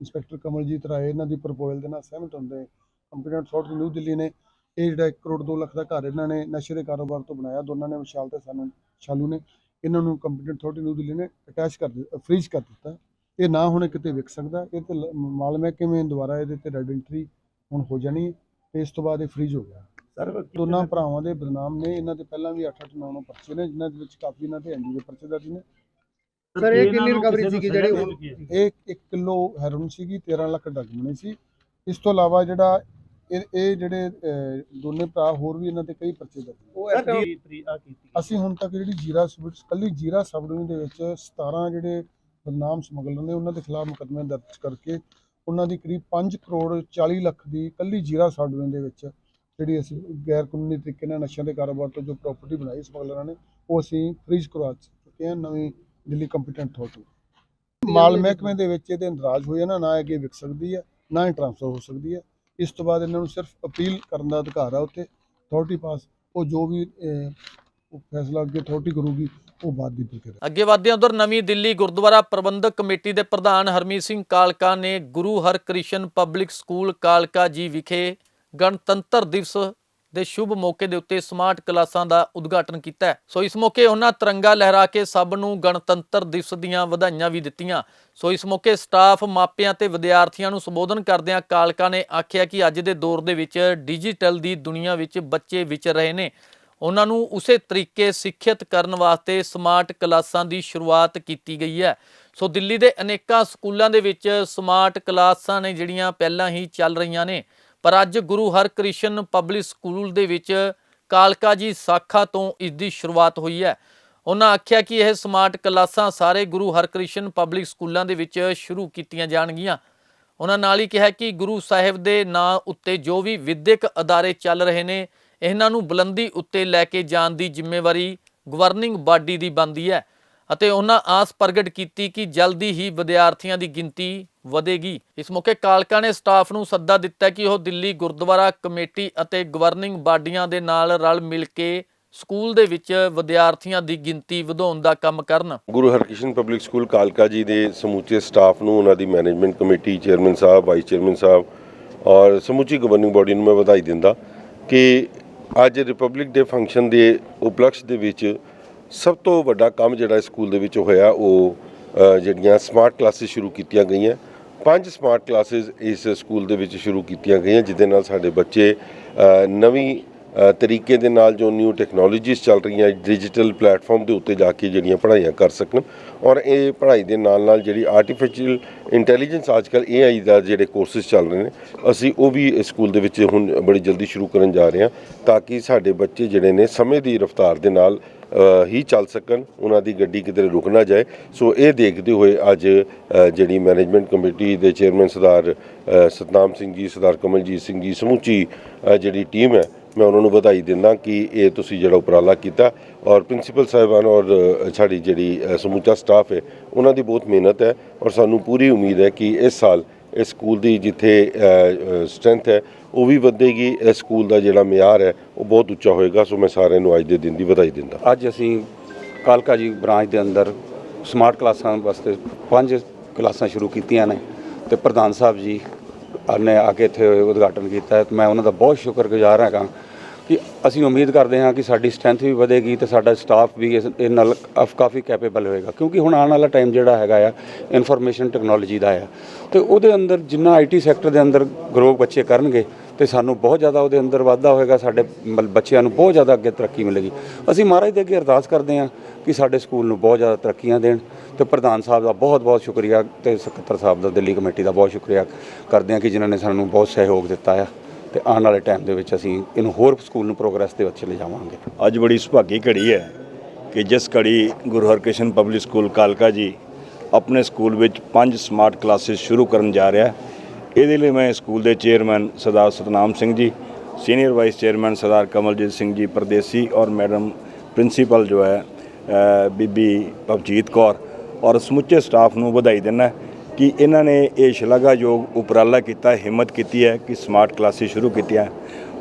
inspector Kamaljit Rai ਇਹਨਾਂ ਦੀ ਪ੍ਰਪੋਜ਼ਲ ਦੇ ਨਾਲ ਸਹਿਮਤ ਹੁੰਦੇ ਕੰਪੀਟੈਂਟ ਅਥਾਰਟੀ ਨਿਊ ਦਿੱਲੀ ਨੇ ਇਹ ਜਿਹੜਾ 1 ਕਰੋੜ 2 ਲੱਖ ਦਾ ਘਰ ਇਹਨਾਂ ਨੇ ਨਸ਼ੇ ਦੇ ਕਾਰੋਬਾਰ ਤੋਂ ਬਣਾਇਆ। ਦੋਨਾਂ ਨੇ ਵਿਸ਼ਾਲ ਤੇ ਸਾਨੂੰ ਸ਼ਾਲੂ ਨੇ ਇਹਨਾਂ ਨੂੰ ਕੰਪੀਟੈਂਟ ਅਥਾਰਟੀ ਨਿਊ ਦਿੱਲੀ ਨੇ ਅਟੈਚ ਕਰ ਦਿੱਤਾ ਫ੍ਰੀਜ਼ ਕਰ ਦਿੱਤਾ। ਇਹ ਨਾ ਹੁਣ ਕਿਤੇ ਵਿਕ ਸਕਦਾ। ਇਹ ਤੇ ਮਾਲ ਮਹਿਕਮੇ ਦੁਆਰਾ ਇਹਦੇ ਤੇ ਰੈਡ ਐਂਟਰੀ ਹੁਣ ਹੋ ਜਾਣੀ ਹੈ। ਤੇ ਇਸ ਤੋਂ ਬਾਅਦ ਇਹ ਫ੍ਰੀਜ਼ ਹੋ ਗਿਆ। ਸਰ ਦੋਨਾਂ ਭਰਾਵਾਂ ਦੇ ਬਦਨਾਮ ਨੇ। ਇਹਨਾਂ ਦੇ ਪਹਿਲਾਂ ਵੀ 8-8 9 9 ਪਰਚੇ ਨੇ ਜਿਨ੍ਹਾਂ ਦੇ ਵਿੱਚ ਕਾਫੀ ਇਹਨਾਂ ਤੇ ਐਨਡੀ ਦੇ ਪਰਚੇ ਦਰਜ ਨੇ। ਸਰ ਇਹ ਕਿੰਨੀ ਰਿਕਵਰੀ ਸੀਗੀ ਜਿਹੜੀ ਹੁਣ ਇਹ 1 ਕਿਲੋ ਹੈਰੋਨ ਸੀਗੀ 13 ਲੱਖ ਡਰਗ ਮਨੀ ਸੀ। ਇਸ ਤੋਂ ਇਲਾਵਾ ਜਿਹੜਾ ਇਹ ਇਹ ਜਿਹੜੇ ਅਹ, ਦੋਨੇ ਭਰਾ ਹੋਰ ਵੀ ਇਹਨਾਂ ਤੇ ਕਈ ਪਰਚੇ ਦਰਜ ਨੇ। ਉਹ ਐਫਡੀ ਅਸੀਂ ਹੁਣ ਤੱਕ ਜਿਹੜੀ ਜੀਰਾ ਸਬ ਕੱਲੀ ਜੀਰਾ ਸਬ ਡਿਵੀਜ਼ਨ ਦੇ ਵਿੱਚ 17 ਜਿਹੜੇ ਬਦਨਾਮ ਸਮਗਲਰ ਨੇ ਉਹਨਾਂ ਦੇ ਖਿਲਾਫ ਮੁਕੱਦਮੇ ਦਰਜ ਕਰਕੇ ਉਹਨਾਂ ਦੀ ਕਰੀਬ 5 ਕਰੋੜ 40 ਲੱਖ ਦੀ ਕੱਲੀ ਜੀਰਾ ਸਬ ਡਿਵੀਜ਼ਨ ਦੇ ਵਿੱਚ ਜਿਹੜੀ ਅਸੀਂ ਗੈਰ ਕਾਨੂੰਨੀ ਤਰੀਕੇ ਨਾਲ ਨਸ਼ਿਆਂ ਦੇ ਕਾਰੋਬਾਰ ਤੋਂ ਜੋ ਪ੍ਰਾਪਰਟੀ ਬਣਾਈ ਸਮਗਲਰਾਂ ਨੇ ਉਹ ਅਸੀਂ ਫ੍ਰੀਜ਼ ਕਰਵਾ ਚੁੱਕੇ ਹਾਂ ਨਵੀਂ ਦਿੱਲੀ ਕੰਪੀਟੈਂਟ ਅਥਾਰਟੀ ਮਾਲ ਮਹਿਕਮੇ ਦੇ ਵਿੱਚ ਇਹਦੇ ਅੰਦਰਾਜ ਹੋਏ ਨਾ ਨਾ ਅੱਗੇ ਵਿਕ ਸਕਦੀ ਹੈ ਨਾ ਹੀ ਟ੍ਰਾਂਸਫਰ ਹੋ ਸਕਦੀ ਹੈ ਇਸ ਤੋਂ ਬਾਅਦ ਇਹਨਾਂ ਨੂੰ ਸਿਰਫ ਅਪੀਲ ਕਰਨ ਦਾ ਅਧਿਕਾਰ ਹੈ ਉੱਥੇ ਅਥਾਰਟੀ ਪਾਸ ਉਹ ਜੋ ਵੀ ਉਹ ਫੈਸਲਾ ਅੱਗੇ ਅਥਾਰਟੀ ਕਰੂਗੀ, ਉਹ ਬਾਅਦ ਦੀ ਪ੍ਰਕਿਰਿਆ। ਅੱਗੇ ਵਧਦੇ ਉਧਰ, ਨਵੀਂ ਦਿੱਲੀ ਗੁਰਦੁਆਰਾ ਪ੍ਰਬੰਧਕ ਕਮੇਟੀ ਦੇ ਪ੍ਰਧਾਨ ਹਰਮੀਤ ਸਿੰਘ ਕਾਲਕਾ ਨੇ ਗੁਰੂ ਹਰਕ੍ਰਿਸ਼ਨ ਪਬਲਿਕ ਸਕੂਲ ਕਾਲਕਾ ਜੀ ਵਿਖੇ ਗਣਤੰਤਰ ਦਿਵਸ ਦੇ ਸ਼ੁਭ ਮੌਕੇ ਦੇ ਉੱਤੇ ਸਮਾਰਟ ਕਲਾਸਾਂ ਦਾ ਉਦਘਾਟਨ ਕੀਤਾ ਹੈ। ਸੋ ਇਸ ਮੌਕੇ ਉਹਨਾਂ ਤਿਰੰਗਾ ਲਹਿਰਾ ਕੇ ਸਭ ਨੂੰ ਗਣਤੰਤਰ ਦਿਵਸ ਦੀਆਂ ਵਧਾਈਆਂ ਵੀ ਦਿੱਤੀਆਂ। ਸੋ ਇਸ ਮੌਕੇ ਸਟਾਫ ਮਾਪਿਆਂ ਤੇ ਵਿਦਿਆਰਥੀਆਂ ਨੂੰ ਸੰਬੋਧਨ ਕਰਦਿਆਂ ਕਾਲਕਾ ਨੇ ਆਖਿਆ ਕਿ ਅੱਜ ਦੇ ਦੌਰ ਦੇ ਵਿੱਚ ਡਿਜੀਟਲ ਦੀ ਦੁਨੀਆ ਵਿੱਚ ਬੱਚੇ ਵਿਚਰ ਰਹੇ ਨੇ। ਉਹਨਾਂ ਨੂੰ ਉਸੇ ਤਰੀਕੇ ਸਿੱਖਿਅਤ ਕਰਨ ਵਾਸਤੇ ਸਮਾਰਟ ਕਲਾਸਾਂ ਦੀ ਸ਼ੁਰੂਆਤ ਕੀਤੀ ਗਈ ਹੈ। ਸੋ ਦਿੱਲੀ ਦੇ ਅਨੇਕਾਂ ਸਕੂਲਾਂ ਦੇ ਵਿੱਚ ਸਮਾਰਟ ਕਲਾਸਾਂ ਨੇ ਜਿਹੜੀਆਂ ਪਹਿਲਾਂ ਹੀ ਚੱਲ ਰਹੀਆਂ ਨੇ। ਪਰ ਅੱਜ ਗੁਰੂ ਹਰਕ੍ਰਿਸ਼ਨ ਪਬਲਿਕ ਸਕੂਲ ਦੇ ਵਿੱਚ ਕਾਲਕਾ ਜੀ ਸਾਖਾ ਤੋਂ ਇਸ ਦੀ ਸ਼ੁਰੂਆਤ ਹੋਈ ਹੈ। ਉਹਨਾਂ ਆਖਿਆ ਕਿ ਇਹ ਸਮਾਰਟ ਕਲਾਸਾਂ ਸਾਰੇ ਗੁਰੂ ਹਰਕ੍ਰਿਸ਼ਨ ਪਬਲਿਕ ਸਕੂਲਾਂ ਦੇ ਵਿੱਚ ਸ਼ੁਰੂ ਕੀਤੀਆਂ ਜਾਣਗੀਆਂ। ਉਹਨਾਂ ਨਾਲ ਹੀ ਕਿਹਾ ਕਿ ਗੁਰੂ ਸਾਹਿਬ ਦੇ ਨਾਂ ਉੱਤੇ ਜੋ ਵੀ ਵਿਦਿਅਕ ਅਦਾਰੇ ਚੱਲ ਰਹੇ ਨੇ, ਇਹਨਾਂ ਨੂੰ ਬੁਲੰਦੀ ਉੱਤੇ ਲੈ ਕੇ ਜਾਣ ਦੀ ਜ਼ਿੰਮੇਵਾਰੀ ਗਵਰਨਿੰਗ ਬਾਡੀ ਦੀ ਬਣਦੀ ਹੈ ਅਤੇ ਉਹਨਾਂ ਆਸ ਪ੍ਰਗਟ ਕੀਤੀ ਕਿ ਜਲਦੀ ਹੀ ਵਿਦਿਆਰਥੀਆਂ ਦੀ ਗਿਣਤੀ ਵਧੇਗੀ। ਇਸ ਮੌਕੇ ਕਾਲਕਾ ਨੇ ਸਟਾਫ ਨੂੰ ਸੱਦਾ ਦਿੱਤਾ ਕਿ ਉਹ ਦਿੱਲੀ, ਗੁਰਦੁਆਰਾ ਕਮੇਟੀ ਅਤੇ ਗਵਰਨਿੰਗ ਬਾਡੀਆਂ ਦੇ ਨਾਲ ਰਲ ਮਿਲ ਕੇ ਸਕੂਲ ਦੇ ਵਿੱਚ ਵਿਦਿਆਰਥੀਆਂ ਦੀ ਗਿਣਤੀ ਵਧਾਉਣ ਦਾ ਕੰਮ ਕਰਨ। ਗੁਰੂ ਹਰਕ੍ਰਿਸ਼ਨ ਪਬਲਿਕ ਸਕੂਲ ਕਾਲਕਾ ਜੀ ਦੇ ਸਮੁੱਚੇ ਸਟਾਫ ਨੂੰ ਉਹਨਾਂ ਦੀ ਮੈਨੇਜਮੈਂਟ ਕਮੇਟੀ, ਚੇਅਰਮੈਨ ਸਾਹਿਬ, ਵਾਈਸ ਚੇਅਰਮੈਨ ਸਾਹਿਬ ਔਰ ਸਮੁੱਚੀ ਗਵਰਨਿੰਗ ਬੋਡੀ ਨੂੰ ਮੈਂ ਵਧਾਈ ਦਿੰਦਾ ਕਿ ਅੱਜ ਰਿਪਬਲਿਕ ਡੇ ਫੰਕਸ਼ਨ ਦੇ ਉਪਲਕਸ਼ ਦੇ ਵਿੱਚ ਸਭ ਤੋਂ ਵੱਡਾ ਕੰਮ ਜਿਹੜਾ ਸਕੂਲ ਦੇ ਵਿੱਚ ਹੋਇਆ, ਉਹ ਜਿਹੜੀਆਂ ਸਮਾਰਟ ਕਲਾਸਿਸ ਸ਼ੁਰੂ ਕੀਤੀਆਂ ਗਈਆਂ। ਪੰਜ ਸਮਾਰਟ ਕਲਾਸਿਸ ਇਸ ਸਕੂਲ ਦੇ ਵਿੱਚ ਸ਼ੁਰੂ ਕੀਤੀਆਂ ਗਈਆਂ, ਜਿਹਦੇ ਨਾਲ ਸਾਡੇ ਬੱਚੇ ਨਵੀਂ ਤਰੀਕੇ ਦੇ ਨਾਲ ਜੋ ਨਿਊ ਟੈਕਨੋਲੋਜੀਜ਼ ਚੱਲ ਰਹੀਆਂ ਡਿਜੀਟਲ ਪਲੇਟਫਾਰਮ ਦੇ ਉੱਤੇ ਜਾ ਕੇ ਜਿਹੜੀਆਂ ਪੜ੍ਹਾਈਆਂ ਕਰ ਸਕਣ ਔਰ ਇਹ ਪੜ੍ਹਾਈ ਦੇ ਨਾਲ ਨਾਲ ਜਿਹੜੀ ਆਰਟੀਫੀਸ਼ੀਅਲ ਇੰਟੈਲੀਜੈਂਸ ਅੱਜਕੱਲ AI ਦਾ ਜਿਹੜੇ ਕੋਰਸਿਸ ਚੱਲ ਰਹੇ ਨੇ, ਅਸੀਂ ਉਹ ਵੀ ਇਸ ਸਕੂਲ ਦੇ ਵਿੱਚ ਹੁਣ ਬੜੀ ਜਲਦੀ ਸ਼ੁਰੂ ਕਰਨ ਜਾ ਰਹੇ ਹਾਂ ਤਾਂ ਕਿ ਸਾਡੇ ਬੱਚੇ ਜਿਹੜੇ ਨੇ ਸਮੇਂ ਦੀ ਰਫ਼ਤਾਰ ਦੇ ਨਾਲ ਹੀ ਚੱਲ ਸਕਣ, ਉਹਨਾਂ ਦੀ ਗੱਡੀ ਕਿਤੇ ਰੁਕ ਨਾ ਜਾਏ। ਸੋ ਇਹ ਦੇਖਦੇ ਹੋਏ ਅੱਜ ਜਿਹੜੀ ਮੈਨੇਜਮੈਂਟ ਕਮੇਟੀ ਦੇ ਚੇਅਰਮੈਨ ਸਰਦਾਰ ਸਤਨਾਮ ਸਿੰਘ ਜੀ, ਸਰਦਾਰ ਕਮਲਜੀਤ ਸਿੰਘ ਜੀ, ਸਮੁੱਚੀ ਜਿਹੜੀ ਟੀਮ ਹੈ, ਮੈਂ ਉਹਨਾਂ ਨੂੰ ਵਧਾਈ ਦਿੰਦਾ ਕਿ ਇਹ ਤੁਸੀਂ ਜਿਹੜਾ ਉਪਰਾਲਾ ਕੀਤਾ ਔਰ ਪ੍ਰਿੰਸੀਪਲ ਸਾਹਿਬਾਨ ਔਰ ਸਾਡੀ ਜਿਹੜੀ ਸਮੁੱਚਾ ਸਟਾਫ ਹੈ, ਉਹਨਾਂ ਦੀ ਬਹੁਤ ਮਿਹਨਤ ਹੈ ਔਰ ਸਾਨੂੰ ਪੂਰੀ ਉਮੀਦ ਹੈ ਕਿ ਇਸ ਸਾਲ ਇਸ ਸਕੂਲ ਦੀ ਜਿੱਥੇ ਸਟਰੈਂਥ ਹੈ, ਉਹ ਵੀ ਵਧੇਗੀ। ਇਸ ਸਕੂਲ ਦਾ ਜਿਹੜਾ ਮਿਆਰ ਹੈ, ਉਹ ਬਹੁਤ ਉੱਚਾ ਹੋਏਗਾ। ਸੋ ਮੈਂ ਸਾਰਿਆਂ ਨੂੰ ਅੱਜ ਦੇ ਦਿਨ ਦੀ ਵਧਾਈ ਦਿੰਦਾ ਅੱਜ ਅਸੀਂ ਕਾਲਕਾ ਜੀ ਬ੍ਰਾਂਚ ਦੇ ਅੰਦਰ ਸਮਾਰਟ ਕਲਾਸਾਂ ਵਾਸਤੇ ਪੰਜ ਕਲਾਸਾਂ ਸ਼ੁਰੂ ਕੀਤੀਆਂ ਨੇ ਤੇ ਪ੍ਰਧਾਨ ਸਾਹਿਬ ਜੀ ਨੇ ਆ ਕੇ ਇੱਥੇ ਉਦਘਾਟਨ ਕੀਤਾ ਤੇ ਮੈਂ ਉਹਨਾਂ ਦਾ ਬਹੁਤ ਸ਼ੁਕਰਗੁਜ਼ਾਰ ਹਾਂ ਕਿ ਅਸੀਂ ਉਮੀਦ ਕਰਦੇ ਹਾਂ ਕਿ ਸਾਡੀ ਸਟਰੈਂਥ ਵੀ ਵਧੇਗੀ ਤੇ ਸਾਡਾ ਸਟਾਫ ਵੀ ਇਸ ਇਹ ਨਾਲ ਕਾਫ- ਕਾਫੀ ਕੈਪੇਬਲ ਹੋਏਗਾ, ਕਿਉਂਕਿ ਹੁਣ ਆਉਣ ਵਾਲਾ ਟਾਈਮ ਜਿਹੜਾ ਹੈਗਾ ਆ ਇਨਫੋਰਮੇਸ਼ਨ ਟੈਕਨੋਲੋਜੀ ਦਾ ਆ। ਤੇ ਉਹਦੇ ਅੰਦਰ ਜਿੰਨਾ ਆਈਟੀ ਸੈਕਟਰ ਦੇ ਅੰਦਰ ਗਰੋ ਬੱਚੇ ਕਰਨਗੇ, ਤੇ ਸਾਨੂੰ ਬਹੁਤ ਜ਼ਿਆਦਾ ਉਹਦੇ ਅੰਦਰ ਵਾਧਾ ਹੋਏਗਾ, ਸਾਡੇ ਮਲ- ਬੱਚਿਆਂ ਨੂੰ ਬਹੁਤ ਜ਼ਿਆਦਾ ਅੱਗੇ ਤਰੱਕੀ ਮਿਲੇਗੀ। ਅਸੀਂ ਮਹਾਰਾਜ ਦੇ ਅੱਗੇ ਅਰਦਾਸ ਕਰਦੇ ਹਾਂ ਕਿ ਸਾਡੇ ਸਕੂਲ ਨੂੰ ਬਹੁਤ ਜ਼ਿਆਦਾ ਤਰੱਕੀਆਂ ਦੇਣ, ਤੇ ਪ੍ਰਧਾਨ ਸਾਹਿਬ ਦਾ ਬਹੁਤ ਬਹੁਤ ਸ਼ੁਕਰੀਆ, ਤੇ ਸਕੱਤਰ ਸਾਹਿਬ ਦਾ, ਦਿੱਲੀ ਕਮੇਟੀ ਦਾ ਬਹੁਤ ਸ਼ੁਕਰੀਆ ਕਰਦੇ ਹਾਂ ਕਿ ਜਿਨ੍ਹਾਂ ਨੇ ਸਾਨੂੰ ਬਹੁਤ ਸਹਿਯੋਗ ਦਿੱਤਾ ਆ। ਤੇ ਆਉਣ ਵਾਲੇ ਟਾਈਮ ਦੇ ਵਿੱਚ ਅਸੀਂ ਇਹਨੂੰ ਹੋਰ ਸਕੂਲ ਨੂੰ ਪ੍ਰੋਗਰੈਸ ਦੇ ਵਿੱਚ ਲੈ ਜਾਵਾਂਗੇ। ਅੱਜ ਬੜੀ ਸੁਭਾਗੀ ਘੜੀ ਹੈ ਕਿ ਜਿਸ ਘੜੀ ਗੁਰੂ ਹਰਕ੍ਰਿਸ਼ਨ ਪਬਲਿਕ ਸਕੂਲ ਕਾਲਕਾ ਜੀ ਆਪਣੇ ਸਕੂਲ ਵਿੱਚ ਪੰਜ ਸਮਾਰਟ ਕਲਾਸਿਸ ਸ਼ੁਰੂ ਕਰਨ ਜਾ ਰਿਹਾ ਹੈ। ਇਹਦੇ ਲਈ ਮੈਂ ਸਕੂਲ ਦੇ chairman Sardar Satnam Singh ji senior vice chairman Sardar Kamaljit Singh ji, ਪਰਦੇਸੀ ਔਰ ਮੈਡਮ ਪ੍ਰਿੰਸੀਪਲ ਜੋ ਹੈ ਬੀਬੀ ਪਵਜੀਤ ਕੌਰ ਔਰ ਸਮੁੱਚੇ ਸਟਾਫ ਨੂੰ ਵਧਾਈ ਦਿੰਦਾ ਕਿ ਇਹਨਾਂ ਨੇ ਇਹ ਸ਼ਲਾਘਾਯੋਗ ਉਪਰਾਲਾ ਕੀਤਾ, ਹਿੰਮਤ ਕੀਤੀ ਹੈ ਕਿ ਸਮਾਰਟ ਕਲਾਸਿਸ ਸ਼ੁਰੂ ਕੀਤੀਆਂ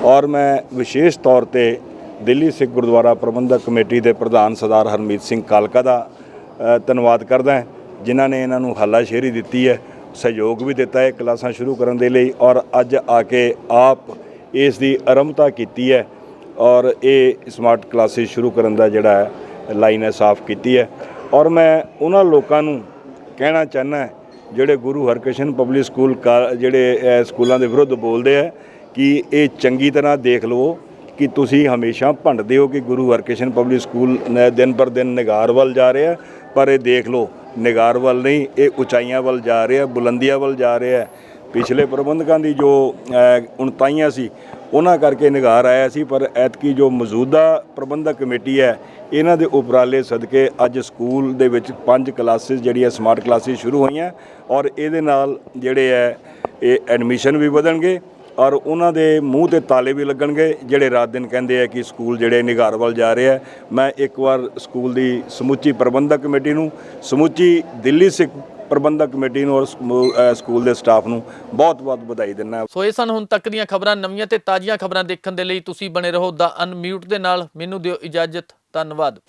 ਔਰ ਮੈਂ ਵਿਸ਼ੇਸ਼ ਤੌਰ ਤੇ ਦਿੱਲੀ ਸਿੱਖ ਗੁਰਦੁਆਰਾ ਪ੍ਰਬੰਧਕ ਕਮੇਟੀ ਦੇ ਪ੍ਰਧਾਨ ਸਰਦਾਰ ਹਰਮੀਤ ਸਿੰਘ ਕਾਲਕਾ ਦਾ ਧੰਨਵਾਦ ਕਰਦਾ ਹਾਂ, ਜਿਨ੍ਹਾਂ ਨੇ ਇਹਨਾਂ ਨੂੰ ਹੱਲਾਸ਼ੇਰੀ ਦਿੱਤੀ ਹੈ, ਸਹਿਯੋਗ ਵੀ ਦਿੱਤਾ ਹੈ ਕਲਾਸਾਂ ਸ਼ੁਰੂ ਕਰਨ ਦੇ ਲਈ ਔਰ ਅੱਜ ਆ ਕੇ ਆਪ ਇਸ ਦੀ ਆਰੰਭਤਾ ਕੀਤੀ ਹੈ ਔਰ ਇਹ ਸਮਾਰਟ ਕਲਾਸਿਸ ਸ਼ੁਰੂ ਕਰਨ ਦਾ ਜਿਹੜਾ ਲਾਈਨ ਹੈ ਸਾਫ਼ ਕੀਤੀ ਹੈ। ਔਰ ਮੈਂ ਉਹਨਾਂ ਲੋਕਾਂ ਨੂੰ ਕਹਿਣਾ ਚਾਹੁੰਦਾ ਜਿਹੜੇ ਗੁਰੂ ਹਰਕ੍ਰਿਸ਼ਨ ਪਬਲਿਕ ਸਕੂਲ ਕਾ- ਜਿਹੜੇ ਸਕੂਲਾਂ ਦੇ ਵਿਰੁੱਧ ਬੋਲਦੇ ਆ ਕਿ ਇਹ ਚੰਗੀ ਤਰ੍ਹਾਂ ਦੇਖ ਲਵੋ ਕਿ ਤੁਸੀਂ ਹਮੇਸ਼ਾ ਭੰਡਦੇ ਹੋ ਕਿ ਗੁਰੂ ਹਰਕ੍ਰਿਸ਼ਨ ਪਬਲਿਕ ਸਕੂਲ ਦਿਨ ਪਰ ਦਿਨ ਨਿਗਾਰ ਵੱਲ ਜਾ ਰਿਹਾ ਪਰ ਇਹ ਦੇਖ ਲਓ, ਨਿਗਾਰ ਵੱਲ ਨਹੀਂ, ਇਹ ਉਚਾਈਆਂ ਵੱਲ ਜਾ ਰਿਹਾ, ਬੁਲੰਦੀਆਂ ਵੱਲ ਜਾ ਰਿਹਾ ਪਿਛਲੇ ਪ੍ਰਬੰਧਕਾਂ ਦੀ ਜੋ ਉਣਤਾਈਆਂ ਸੀ ਉਹਨਾਂ ਕਰਕੇ ਨਿਗਾਰ ਆਇਆ ਸੀ, ਪਰ ਐਤਕੀ ਜੋ ਮੌਜੂਦਾ ਪ੍ਰਬੰਧਕ ਕਮੇਟੀ ਹੈ, ਇਹਨਾਂ ਦੇ ਉਪਰਾਲੇ ਸਦਕੇ ਅੱਜ ਸਕੂਲ ਦੇ ਵਿੱਚ ਪੰਜ ਕਲਾਸਿਸ ਜਿਹੜੀਆਂ ਸਮਾਰਟ ਕਲਾਸਿਸ ਸ਼ੁਰੂ ਹੋਈਆਂ, ਔਰ ਇਹਦੇ ਨਾਲ ਜਿਹੜੇ ਹੈ, ਇਹ ਐਡਮਿਸ਼ਨ ਵੀ ਵਧਣਗੇ, ਔਰ ਉਹਨਾਂ ਦੇ ਮੂੰਹ ਤੇ ਤਾਲੇ ਵੀ ਲੱਗਣਗੇ, ਜਿਹੜੇ ਰਾਤ ਦਿਨ ਕਹਿੰਦੇ ਆ ਕਿ ਸਕੂਲ ਜਿਹੜੇ ਨਿਗਾਰ ਵੱਲ ਜਾ ਰਿਹਾ ਹੈ ਮੈਂ ਇੱਕ ਵਾਰ ਸਕੂਲ ਦੀ ਸਮੁੱਚੀ ਪ੍ਰਬੰਧਕ ਕਮੇਟੀ ਨੂੰ ਸਮੁੱਚੀ ਦਿੱਲੀ ਸਿੱਖ ਪ੍ਰਬੰਧਕ ਕਮੇਟੀ ਨੂੰ ਔਰ ਸਕੂਲ ਦੇ ਸਟਾਫ ਨੂੰ ਬਹੁਤ-ਬਹੁਤ ਵਧਾਈ ਦਿੰਦਾ ਸੋ ਇਹ ਸਨ ਹੁਣ ਤੱਕ ਦੀਆਂ ਖਬਰਾਂ, ਨਵੀਆਂ ਤੇ ਤਾਜ਼ੀਆਂ ਖਬਰਾਂ ਦੇਖਣ ਦੇ ਲਈ ਤੁਸੀਂ ਬਣੇ ਰਹੋ ਦਾ ਅਨਮਿਊਟ ਦੇ ਨਾਲ। ਮੈਨੂੰ ਦਿਓ ਇਜਾਜ਼ਤ, ਧੰਨਵਾਦ।